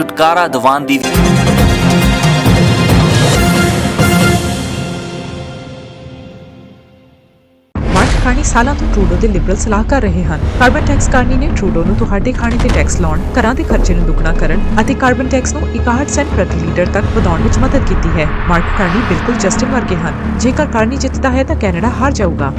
ਛੁਟਕਾਰਾ ਦਿਵਾਉਣ ਦੀ ਕਾਰਨੀ ਸਾਲਾਂ ਤੋਂ ਟਰੂਡੋ ਦੇ ਲਿਬਰਲ ਸਲਾਹ ਕਰ ਰਹੇ ਹਨ। ਕਾਰਬਨ ਟੈਕਸ ਕਾਰਨੀ ਨੇ ਟਰੂਡੋ ਨੂੰ ਤੁਹਾਡੇ ਖਾਣੇ ਤੇ ਟੈਕਸ ਲਾਉਣ, ਘਰਾਂ ਦੇ ਖਰਚੇ ਨੂੰ ਦੁੱਗਣਾ ਕਰਨ ਅਤੇ ਕਾਰਬਨ ਟੈਕਸ ਨੂੰ 61 ਸੈਂਟ ਪ੍ਰਤੀ ਲੀਟਰ ਤੱਕ ਵਧਾਉਣ ਵਿੱਚ ਮਦਦ ਕੀਤੀ ਹੈ। ਮਾਰਕ ਕਾਰਨੀ ਬਿਲਕੁਲ ਜਸਟਿਨ ਵਰਗੇ ਹਨ। ਜੇਕਰ ਕਾਰਨੀ ਜਿੱਤਦਾ ਹੈ ਤਾਂ ਕੈਨੇਡਾ ਹਾਰ ਜਾਊਗਾ।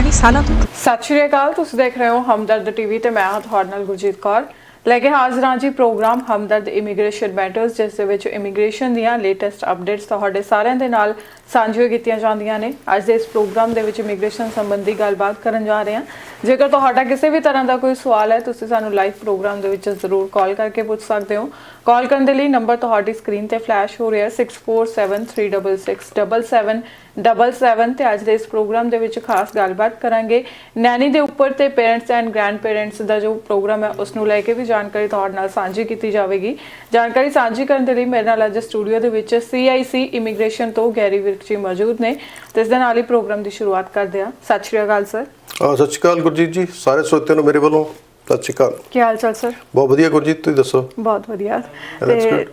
ਮਾਰਕ ਸਾਲਾਂ ਤੋਂ ਸਤਿ ਸ਼੍ਰੀ ਅਕਾਲ, ਤੁਸੀਂ ਦੇਖ ਰਹੇ ਹੋ ਹਮਦਰਦ ਟੀਵੀ ਤੇ ਮੈਂ ਹਾਂ ਤੁਹਾਡੇ ਨਾਲ ਗੁਰਜੀਤ ਕੌਰ। ਲੈ ਕੇ ਹਾਜ਼ਰ ਹਾਂ ਜੀ ਪ੍ਰੋਗਰਾਮ ਹਮਦਰਦ ਇਮੀਗ੍ਰੇਸ਼ਨ ਮੈਟਰਸ ਜਿਸ ਦੇ ਵਿੱਚ ਇਮੀਗ੍ਰੇਸ਼ਨ ਦੀਆਂ ਲੇਟੈਸਟ ਅਪਡੇਟਸ ਤੁਹਾਡੇ ਸਾਰਿਆਂ ਦੇ ਨਾਲ ਸਾਂਝੀਆਂ ਕੀਤੀਆਂ ਜਾਂਦੀਆਂ ਨੇ। ਅੱਜ ਦੇ ਇਸ ਪ੍ਰੋਗਰਾਮ ਦੇ ਵਿੱਚ ਇਮੀਗ੍ਰੇਸ਼ਨ ਸੰਬੰਧੀ ਗੱਲਬਾਤ ਕਰਨ ਜਾ ਰਹੇ ਹਾਂ। ਜੇਕਰ ਤੁਹਾਡਾ ਕਿਸੇ ਵੀ ਤਰ੍ਹਾਂ ਦਾ ਕੋਈ ਸਵਾਲ ਹੈ, ਤੁਸੀਂ ਸਾਨੂੰ ਲਾਈਵ ਪ੍ਰੋਗਰਾਮ ਦੇ ਵਿੱਚ ਜ਼ਰੂਰ ਕਾਲ ਕਰਕੇ ਪੁੱਛ ਸਕਦੇ ਹੋ। ਕਾਲ ਕਰਨ ਦੇ ਲਈ ਨੰਬਰ ਤੁਹਾਡੀ ਸਕਰੀਨ ਤੇ ਫਲੈਸ਼ ਹੋ ਰਿਹਾ ਹੈ 6473667777 ਤੇ ਅੱਜ ਦੇ ਇਸ ਪ੍ਰੋਗਰਾਮ ਦੇ ਵਿੱਚ ਖਾਸ ਗੱਲਬਾਤ ਕਰਾਂਗੇ। ਨੈਣੀ ਦੇ ਉੱਪਰ ਤੇ ਪੇਰੈਂਟਸ ਐਂਡ ਗ੍ਰੈਂਡ ਪੇਰੈਂਟਸ ਦਾ ਜੋ ਪ੍ਰੋਗਰਾਮ ਹੈ ਉਸ ਨੂੰ ਲੈ ਕੇ ਵੀ ਜਾਣਕਾਰੀ ਤੁਹਾਡੇ ਨਾਲ ਸਾਂਝੀ ਕੀਤੀ ਜਾਵੇਗੀ। ਜਾਣਕਾਰੀ ਸਾਂਝੀ ਕਰਨ ਦੇ ਲਈ ਮੇਰੇ ਨਾਲ ਅੱਜ ਸਟੂਡੀਓ ਦੇ ਵਿੱਚ CIC ਇਮੀਗ੍ਰੇਸ਼ਨ ਤੋਂ ਗੈਰੀ ਵਿਰਕ ਜੀ ਮੌਜੂਦ ਨੇ। ਤੇ ਇਸ ਦੇ ਨਾਲ ਹੀ ਪ੍ਰੋਗਰਾਮ ਦੀ ਸ਼ੁਰੂਆਤ ਕਰਦੇ ਹਾਂ। ਸਤਿ ਸ਼੍ਰੀ ਅਕਾਲ, ਸਰ। ਸਤਿ ਸ਼੍ਰੀ ਅਕਾਲ, ਗੁਰਜੀਤ ਜੀ। ਸਾਰੇ ਸਰੋਤਿਆਂ ਨੂੰ ਮੇਰੇ ਵੱਲੋਂ ਸਤਿ ਸ਼੍ਰੀ ਅਕਾਲ। ਕੀ ਹਾਲ ਚਾਲ ਸਰ? ਬਹੁਤ ਵਧੀਆ ਗੁਰਜੀਤ ਤੁਸੀਂ ਦੱਸੋ? ਬਹੁਤ ਵਧੀਆ। ਤੇ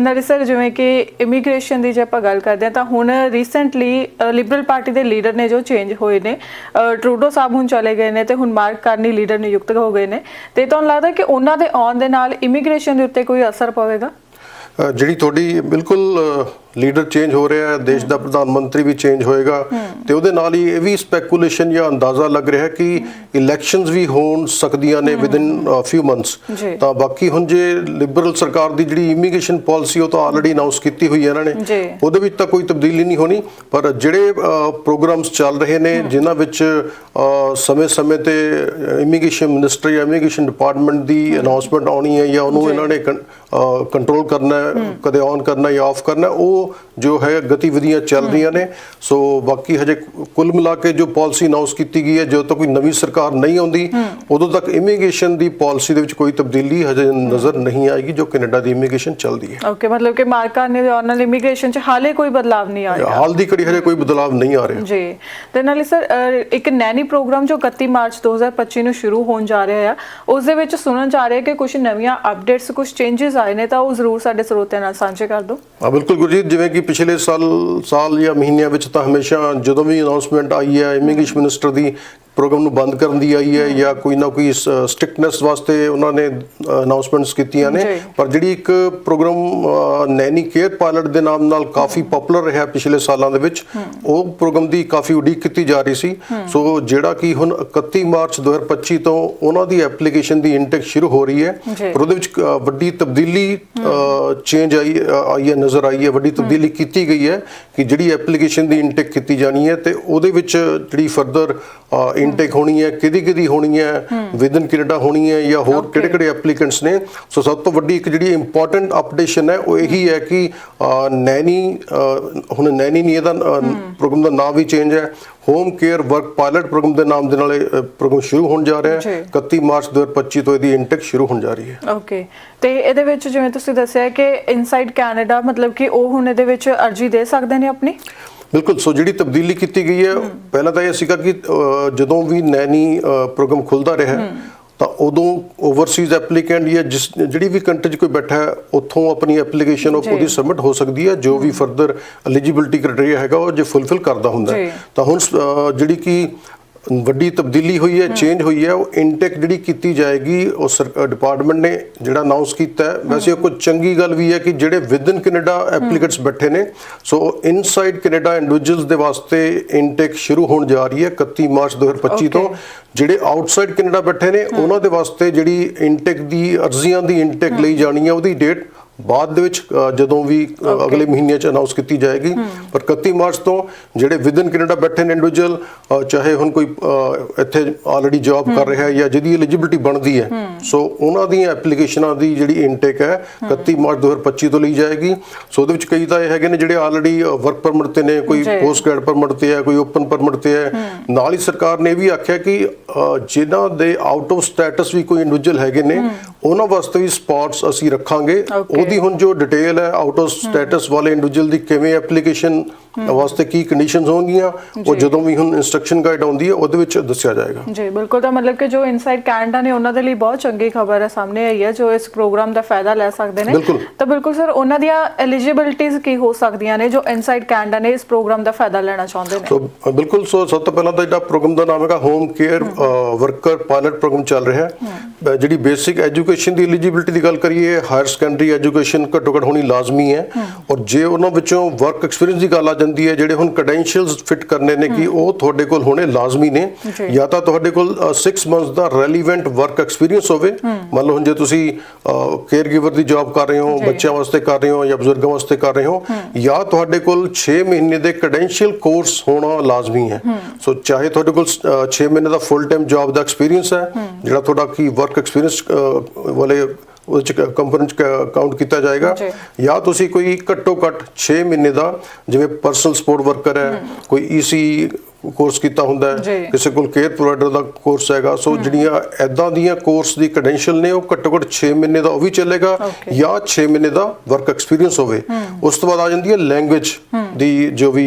ਨਾਲੇ ਸਰ ਜਿਵੇਂ ਕਿ ਇਮੀਗ੍ਰੇਸ਼ਨ ਦੀ ਜੇ ਆਪਾਂ ਗੱਲ ਕਰਦੇ ਹਾਂ ਤਾਂ ਹੁਣ ਰੀਸੈਂਟਲੀ ਲਿਬਰਲ ਪਾਰਟੀ ਦੇ ਲੀਡਰ ਨੇ ਜੋ ਚੇਂਜ ਹੋਏ ਨੇ ਟਰੂਡੋ ਸਾਹਿਬ ਹੁਣ ਚਲੇ ਗਏ ਨੇ ਤੇ ਹੁਣ ਮਾਰਕ ਕਾਰਨੀ ਲੀਡਰ ਨਿਯੁਕਤ ਹੋ ਗਏ ਨੇ। ਤੇ ਤੁਹਾਨੂੰ ਲੱਗਦਾ ਕਿ ਉਹਨਾਂ ਦੇ ਆਉਣ ਦੇ ਨਾਲ ਇਮੀਗ੍ਰੇਸ਼ਨ ਦੇ ਉੱਤੇ ਕੋਈ ਅਸਰ ਪਵੇਗਾ? ਜਿਹੜੀ ਤੁਹਾਡੀ ਬਿਲਕੁਲ ਲੀਡਰ ਚੇਂਜ ਹੋ ਰਿਹਾ ਹੈ ਦੇਸ਼ ਦਾ ਪ੍ਰਧਾਨ ਮੰਤਰੀ ਵੀ ਚੇਂਜ ਹੋਏਗਾ ਤੇ ਉਹਦੇ ਨਾਲ ਹੀ ਇਹ ਵੀ ਸਪੈਕੂਲੇਸ਼ਨ ਜਾਂ ਅੰਦਾਜ਼ਾ ਲੱਗ ਰਿਹਾ ਹੈ ਕਿ ਇਲੈਕਸ਼ਨਸ ਵੀ ਹੋਣ ਸਕਦੀਆਂ ਨੇ ਵਿਦਿਨ ਫਿਊ ਮੰਥਸ। ਤਾਂ ਬਾਕੀ ਹੁਣ ਜੇ ਲਿਬਰਲ ਸਰਕਾਰ ਦੀ ਜਿਹੜੀ ਇਮੀਗ੍ਰੇਸ਼ਨ ਪਾਲਿਸੀ ਉਹ ਤਾਂ ਆਲਰੇਡੀ ਅਨਾਉਂਸ ਕੀਤੀ ਹੋਈ ਹੈ ਇਹਨਾਂ ਨੇ। ਉਹਦੇ ਵਿੱਚ ਤਾਂ ਕੋਈ ਤਬਦੀਲੀ ਨਹੀਂ ਹੋਣੀ ਪਰ ਜਿਹੜੇ ਪ੍ਰੋਗਰਾਮਸ ਚੱਲ ਰਹੇ ਨੇ ਜਿਨ੍ਹਾਂ ਵਿੱਚ ਸਮੇਂ-ਸਮੇਂ ਤੇ ਇਮੀਗ੍ਰੇਸ਼ਨ ਮਿਨਿਸਟਰ ਜਾਂ ਇਮੀਗ੍ਰੇਸ਼ਨ ਡਿਪਾਰਟਮੈਂਟ ਦੀ ਅਨਾਉਂਸਮੈਂਟ ਆਉਣੀ ਹੈ ਜਾਂ ਉਹਨੂੰ ਇਹਨਾਂ ਨੇ ਕੰਟਰੋਲ ਕਰਨਾ ਹੈ ਕਦੇ ਔਨ ਕਰਨਾ ਜਾਂ ਆਫ ਕਰਨਾ ਹੈ, ਉਹ ਜੋ ਹੈ ਗਤੀਵਿਧੀਆਂ ਚੱਲ ਰਹੀਆਂ ਨੇ। ਸੋ ਬਾਕੀ ਹਜੇ ਕੁੱਲ ਮਿਲਾ ਕੇ ਜੋ ਪਾਲਿਸੀ ਅਨਾਉਂਸ ਕੀਤੀ ਗਈ ਹੈ ਜਦੋਂ ਤੱਕ ਕੋਈ ਨਵੀਂ ਸਰਕਾਰ ਨਹੀਂ ਆਉਂਦੀ ਉਦੋਂ ਤੱਕ ਇਮੀਗ੍ਰੇਸ਼ਨ ਦੀ ਪਾਲਿਸੀ ਦੇ ਵਿੱਚ ਕੋਈ ਤਬਦੀਲੀ ਹਜੇ ਨਜ਼ਰ ਨਹੀਂ ਆਏਗੀ ਜੋ ਕੈਨੇਡਾ ਦੀ ਇਮੀਗ੍ਰੇਸ਼ਨ ਚੱਲਦੀ ਹੈ। ਓਕੇ ਮਤਲਬ ਕਿ ਮਾਰਕ ਆਉਣ ਨਾਲ ਇਮੀਗ੍ਰੇਸ਼ਨ 'ਚ ਹਾਲੇ ਕੋਈ ਬਦਲਾਵ ਨਹੀਂ ਆਏਗਾ ਹਾਲ ਦੀ ਘੜੀ ਹਜੇ ਕੋਈ ਬਦਲਾਅ ਨਹੀਂ ਆ ਰਿਹਾ। ਜੀ। ਤੇ ਨਾਲੇ ਸਰ ਇੱਕ ਨੈਨੀ ਪ੍ਰੋਗਰਾਮ ਜੋ 31 ਮਾਰਚ 2025 ਨੂੰ ਸ਼ੁਰੂ ਹੋਣ ਜਾ ਰਿਹਾ ਆ ਉਸ ਦੇ ਵਿੱਚ ਸੁਣਨ ਜਾ ਰਿਹਾ ਕਿ ਕੁਝ ਨਵੀਆਂ ਅਪਡੇਟਸ ਕੁਝ ਚੇਂजेस ਆਏ ਨੇ ਤਾਂ ਉਹ ਜ਼ਰੂਰ ਸਾਡੇ ਸਰੋਤਿਆਂ ਨਾਲ ਸਾਂਝੇ ਕਰ ਦਿਓ। ਹਾਂ ਬਿਲਕੁਲ ਗੁਰਜੀਤ ਜਿਵੇਂ ਕਿ ਪਿਛਲੇ ਸਾਲ ਸਾਲ ਜਾਂ ਮਹੀਨਿਆਂ ਵਿੱਚ ਤਾਂ ਹਮੇਸ਼ਾ ਜਦੋਂ ਵੀ ਅਨਾਉਂਸਮੈਂਟ ਆਈ ਹੈ ਇਮੀਗ੍ਰੇਸ਼ਨ ਮਿਨਿਸਟਰ ਦੀ ਪ੍ਰੋਗਰਾਮ ਨੂੰ ਬੰਦ ਕਰਨ ਦੀ ਆਈ ਹੈ ਜਾਂ ਕੋਈ ਨਾ ਕੋਈ ਸਟ੍ਰਿਕਟਨੈਸ ਵਾਸਤੇ ਉਹਨਾਂ ਨੇ ਅਨਾਉਂਸਮੈਂਟਸ ਕੀਤੀਆਂ ਨੇ। ਪਰ ਜਿਹੜੀ ਇੱਕ ਪ੍ਰੋਗਰਾਮ ਨੈਨੀ ਕੇਅਰ ਪਾਇਲਟ ਦੇ ਨਾਮ ਨਾਲ ਕਾਫੀ ਪਪੂਲਰ ਰਿਹਾ ਪਿਛਲੇ ਸਾਲਾਂ ਦੇ ਵਿੱਚ ਉਹ ਪ੍ਰੋਗਰਾਮ ਦੀ ਕਾਫੀ ਉਡੀਕ ਕੀਤੀ ਜਾ ਰਹੀ ਸੀ। ਸੋ ਜਿਹੜਾ ਕਿ ਹੁਣ 31 ਮਾਰਚ 2025 ਤੋਂ ਉਹਨਾਂ ਦੀ ਐਪਲੀਕੇਸ਼ਨ ਦੀ ਇਨਟੇਕ ਸ਼ੁਰੂ ਹੋ ਰਹੀ ਹੈ। ਪਰ ਉਹਦੇ ਵਿੱਚ ਵੱਡੀ ਤਬਦੀਲੀ ਚੇਂਜ ਆਈ ਆਈ ਹੈ ਨਜ਼ਰ ਆਈ ਹੈ। ਵੱਡੀ ਤਬਦੀਲੀ ਕੀਤੀ ਗਈ ਹੈ ਕਿ ਜਿਹੜੀ ਐਪਲੀਕੇਸ਼ਨ ਦੀ ਇਨਟੇਕ ਕੀਤੀ ਜਾਣੀ ਹੈ ਤੇ ਉਹਦੇ ਵਿੱਚ ਜਿਹੜੀ ਫਰਦਰ ਇਨਟੇਕ ਹੋਣੀ ਹੈ ਕਿਹਦੀ ਕਿਹਦੀ ਹੋਣੀ ਹੈ ਵਿਦਨ ਕੈਨੇਡਾ ਹੋਣੀ ਹੈ ਜਾਂ ਹੋਰ. ਕਿਹੜੇ ਕਿਹੜੇ ਐਪਲੀਕੈਂਟਸ ਨੇ। ਸੋ ਸਭ ਤੋਂ ਵੱਡੀ ਇੱਕ ਜਿਹੜੀ ਇੰਪੋਰਟੈਂਟ ਅਪਡੇਸ਼ਨ ਹੈ ਉਹ ਇਹੀ ਹੈ ਕਿ ਨੈਨੀ ਹੁਣ ਨੈਨੀ ਨਹੀਂ ਇਹਦਾ ਪ੍ਰੋਗਰਾਮ ਦਾ ਨਾਮ ਵੀ ਚੇਂਜ ਹੈ। Home care work pilot program ਦੇ ਨਾਮ ਦੇ ਨਾਲ ਇਹ ਪ੍ਰੋਗਰਾਮ ਸ਼ੁਰੂ ਹੋਣ ਜਾ ਰਿਹਾ ਹੈ। ਜੀ। 31 ਮਾਰਚ 2025 ਤੋਂ ਇਹਦੀ ਇਨਟੇਕ ਸ਼ੁਰੂ ਹੋਣ ਜਾ ਰਹੀ ਹੈ। ਓਕੇ ਤੇ ਇਹਦੇ ਵਿੱਚ ਜਿਵੇਂ ਤੁਸੀਂ ਦੱਸਿਆ ਕਿ ਇਨਸਾਈਡ ਕੈਨੇਡਾ ਮਤਲਬ ਕਿ ਉਹ ਹੁਣ ਇਹਦੇ ਵਿੱਚ ਅਰਜੀ ਦੇ ਸਕਦੇ ਨੇ ਆਪਣੀ? ਬਿਲਕੁਲ ਸੋ ਜਿਹੜੀ ਤਬਦੀਲੀ ਕੀਤੀ ਗਈ ਹੈ ਪਹਿਲਾਂ ਤਾਂ ਇਹ ਸੀਗਾ ਕਿ ਜਦੋਂ ਵੀ ਨੈਨੀ ਪ੍ਰੋਗਰਾਮ ਖੁੱਲਦਾ ਰਿਹਾ ਤਾਂ ਉਦੋਂ ਓਵਰਸੀਜ਼ ਐਪਲੀਕੈਂਟ ਜਾਂ ਜਿਸ ਜਿਹੜੀ ਵੀ ਕੰਟਰੀ 'ਚ ਕੋਈ ਬੈਠਾ ਹੈ ਉੱਥੋਂ ਆਪਣੀ ਐਪਲੀਕੇਸ਼ਨ ਉਹ। ਉਹਦੀ ਸਬਮਿਟ ਹੋ ਸਕਦੀ ਹੈ ਜੋ ਵੀ ਫਰਦਰ ਐਲੀਜੀਬਿਲਟੀ ਕ੍ਰਾਈਟੇਰੀਆ ਹੈਗਾ ਉਹ ਜੇ ਫੁੱਲਫਿਲ ਕਰਦਾ ਹੁੰਦਾ ਤਾਂ ਹੁਣ ਜਿਹੜੀ ਕਿ ਵੱਡੀ ਤਬਦੀਲੀ ਹੋਈ ਹੈ ਚੇਂਜ ਹੋਈ ਹੈ ਉਹ ਇਨਟੇਕ ਜਿਹੜੀ ਕੀਤੀ ਜਾਏਗੀ ਉਹ ਡਿਪਾਰਟਮੈਂਟ ਨੇ ਜਿਹੜਾ ਅਨਾਉਂਸ ਕੀਤਾ ਹੈ ਵੈਸੇ ਉਹ ਕੋਈ ਚੰਗੀ ਗੱਲ ਵੀ ਹੈ ਕਿ ਜਿਹੜੇ ਵਿਦਨ ਕੈਨੇਡਾ ਐਪਲੀਕੈਂਟਸ ਬੈਠੇ ਨੇ ਸੋ ਇਨਸਾਈਡ ਕੈਨੇਡਾ ਇੰਡੀਵਿਜੂਅਲਸ ਦੇ ਵਾਸਤੇ ਇਨਟੇਕ ਸ਼ੁਰੂ ਹੋਣ ਜਾ ਰਹੀ ਹੈ 31 ਮਾਰਚ 2025 ਤੋਂ. ਜਿਹੜੇ ਆਊਟਸਾਈਡ ਕੈਨੇਡਾ ਬੈਠੇ ਨੇ ਉਹਨਾਂ ਦੇ ਵਾਸਤੇ ਜਿਹੜੀ ਇਨਟੇਕ ਦੀ ਅਰਜ਼ੀਆਂ ਦੀ ਇਨਟੇਕ ਲਈ ਜਾਣੀ ਹੈ ਉਹਦੀ ਡੇਟ ਬਾਅਦ ਦੇ ਵਿੱਚ ਜਦੋਂ ਵੀ ਅਗਲੇ ਮਹੀਨੇ ਚ ਅਨਾਉਂਸ ਕੀਤੀ ਜਾਏਗੀ। ਪਰ 31 ਮਾਰਚ ਤੋਂ ਜਿਹੜੇ ਵਿਦਨ ਕੈਨੇਡਾ ਬੈਠੇ ਨੇ ਇੰਡੀਵਿਜੂਅਲ ਚਾਹੇ ਹੁਣ ਕੋਈ ਇੱਥੇ ਆਲਰੇਡੀ ਜੌਬ ਕਰ ਰਿਹਾ ਹੈ ਜਾਂ ਜਿਹਦੀ ਐਲੀਜੀਬਿਲਟੀ ਬਣਦੀ ਹੈ। ਸੋ ਉਹਨਾਂ ਦੀਆਂ ਐਪਲੀਕੇਸ਼ਨਾਂ ਦੀ ਜਿਹੜੀ ਇਨਟੇਕ ਹੈ 31 ਮਾਰਚ 2025 ਤੋਂ ਲਈ ਜਾਏਗੀ। ਸੋ ਉਹਦੇ ਵਿੱਚ ਕਈ ਤਾਂ ਇਹ ਹੈਗੇ ਨੇ ਜਿਹੜੇ ਆਲਰੇਡੀ ਵਰਕ ਪਰਮਿਟ ਤੇ ਨੇ ਕੋਈ। ਪੋਸਟ ਗ੍ਰੈਡ ਪਰਮਿਟ ਤੇ ਹੈ ਕੋਈ ਓਪਨ ਪਰਮਿਟ ਤੇ ਹੈ। ਨਾਲ ਹੀ ਸਰਕਾਰ ਨੇ ਵੀ ਆਖਿਆ ਕਿ ਜਿਨ੍ਹਾਂ ਦੇ ਆਊਟ ਆਫ ਸਟੇਟਸ ਵੀ ਕੋਈ ਇੰਡੀਵਿਜੂਅਲ ਹੈਗੇ ਨੇ ਉਹਨਾਂ ਵਾਸਤੇ ਵੀ ਸਪੌਟਸ ਅਸੀਂ ਰੱਖਾਂਗੇ. ਉਹਦੀ ਹੁਣ ਜੋ ਡਿਟੇਲ ਹੈ ਆਊਟ ਆਫ ਸਟੇਟਸ ਵਾਲੇ ਇੰਡੀਵਿਜੂਅਲ ਦੀ ਕਿਵੇਂ ਐਪਲੀਕੇਸ਼ਨ ਵਾਸਤੇ ਕੀ ਕੰਡੀਸ਼ਨਸ ਹੋਣਗੀਆਂ ਉਹ। ਜਦੋਂ ਵੀ ਹੁਣ ਇਨਸਟਰਕਸ਼ਨ ਗਾਈਡ ਆਉਂਦੀ ਹੈ ਉਹਦੇ ਵਿੱਚ ਦੱਸਿਆ ਜਾਏਗਾ। ਜੀ ਬਿਲਕੁਲ। ਤਾਂ ਮਤਲਬ ਕਿ ਜੋ ਇਨਸਾਈਡ ਕੈਨੇਡਾ ਨੇ ਉਹਨਾਂ ਦੇ ਲਈ ਬਹੁਤ ਚੰਗੀ ਖਬਰ ਹੈ ਸਾਹਮਣੇ ਆਈ ਹੈ ਜੋ ਇਸ ਪ੍ਰੋਗਰਾਮ ਦਾ ਫਾਇਦਾ ਲੈ ਸਕਦੇ ਨੇ। ਤਾਂ ਬਿਲਕੁਲ ਸਰ ਉਹਨਾਂ ਦੀਆਂ ਐਲੀਜੀਬਿਲਟੀਆਂ ਕੀ ਹੋ ਸਕਦੀਆਂ ਨੇ ਜੋ ਇਨਸਾਈਡ ਕੈਨੇਡਾ ਨੇ ਇਸ ਪ੍ਰੋਗਰਾਮ ਦਾ ਫਾਇਦਾ ਲੈਣਾ ਚਾਹੁੰਦੇ ਨੇ? ਸੋ ਬਿਲਕੁਲ। ਸੋ ਸਭ ਤੋਂ ਪਹਿਲਾਂ ਤਾਂ ਜਿਹੜਾ ਪ੍ਰੋਗਰਾਮ ਦਾ ਨਾਮ ਹੈਗਾ home care worker pilot program ਚੱਲ ਰਿਹਾ ਹੈ। ਜਿਹੜੀ ਬੇਸਿਕ ਐਜੂਕੇਸ਼ਨ ਦੀ ਐਲੀਜੀਬਿਲਟੀ ਦੀ ਗੱਲ ਕਰੀਏ ਹਾਇਰ ਸੈਕੰਡਰੀ ਐਜੂਕੇਸ਼ਨ ਘੱਟੋ ਘੱਟ ਹੋਣੀ ਲਾਜ਼ਮੀ ਹੈ। ਔਰ ਜੇ ਉਹਨਾਂ ਵਿੱਚੋਂ ਵਰਕ ਐਕਸਪੀਰੀਅੰਸ ਦੀ ਗੱਲ ਆ ਜਾਂਦੀ ਹੈ ਜਿਹੜੇ ਹੁਣ ਕ੍ਰੈਡੈਂਸ਼ੀਅਲਸ ਫਿਟ ਕਰਨੇ ਨੇ ਕਿ ਉਹ ਤੁਹਾਡੇ ਕੋਲ ਹੋਣੇ ਲਾਜ਼ਮੀ ਨੇ ਜੀ। ਤਾਂ ਤੁਹਾਡੇ ਕੋਲ 6 ਮੰਥਸ ਦਾ ਰੈਲੀਵੈਂਟ ਵਰਕ ਐਕਸਪੀਰੀਅੰਸ ਹੋਵੇ। ਮੰਨ ਲਓ ਹੁਣ ਜੇ ਤੁਸੀਂ ਕੇਅਰ ਗਿਵਰ ਦੀ ਜੌਬ ਕਰ ਰਹੇ ਹੋ। ਬੱਚਿਆਂ ਵਾਸਤੇ ਕਰ ਰਹੇ ਹੋ ਜਾਂ ਬਜ਼ੁਰਗਾਂ ਵਾਸਤੇ ਕਰ ਰਹੇ ਹੋ ਜਾਂ ਤੁਹਾਡੇ ਕੋਲ 6 ਮਹੀਨੇ ਦੇ ਕ੍ਰੈਡੈਂਸ਼ੀਅਲ ਕੋਰਸ ਹੋਣਾ ਲਾਜ਼ਮੀ ਹੈ। ਸੋ ਚਾਹੇ ਤੁਹਾਡੇ ਕੋਲ 6 ਮਹੀਨੇ ਦਾ ਫੁੱਲ ਟਾਈਮ ਜੌਬ ਦਾ ਐਕਸਪੀਰੀਅੰਸ ਹੈ ਜਿਹੜਾ ਤੁਹਾਡਾ ਕੀ ਵਰਕ ਐਕਸਪੀਰੀਅੰਸ ਵਾਲੇ ਉਹਦੇ ਚ ਕੰਪੋਨੈਂਟ ਕਾਊਂਟ ਕੀਤਾ ਜਾਏਗਾ ਜੀ। ਜਾਂ ਤੁਸੀਂ ਕੋਈ ਘੱਟੋ ਘੱਟ 6 ਮਹੀਨੇ ਦਾ ਜਿਵੇਂ ਪਰਸਨਲ ਸਪੋਰਟ ਵਰਕਰ ਹੈ ਕੋਈ ਈਸੀ ਕੋਰਸ ਕੀਤਾ ਹੁੰਦਾ। ਹੈ। ਕਿਸੇ ਕੋਲ ਕੇਅਰ ਪ੍ਰੋਵਾਈਡਰ ਦਾ ਕੋਰਸ ਹੈਗਾ। ਸੋ ਜਿਹੜੀਆਂ ਐਦਾਂ ਦੀਆਂ ਕੋਰਸ ਦੀ ਕ੍ਰੈਡੈਂਸ਼ੀਅਲ ਨੇ ਉਹ ਘੱਟੋ ਘੱਟ 6 ਮਹੀਨੇ ਦਾ ਉਹ ਵੀ ਚੱਲੇਗਾ. ਜਾਂ 6 ਮਹੀਨੇ ਦਾ ਵਰਕ ਐਕਸਪੀਰੀਅੰਸ ਹੋਵੇ। ਉਸ ਤੋਂ ਬਾਅਦ ਆ ਜਾਂਦੀ ਹੈ ਲੈਂਗੁਏਜ ਦੀ ਜੋ ਵੀ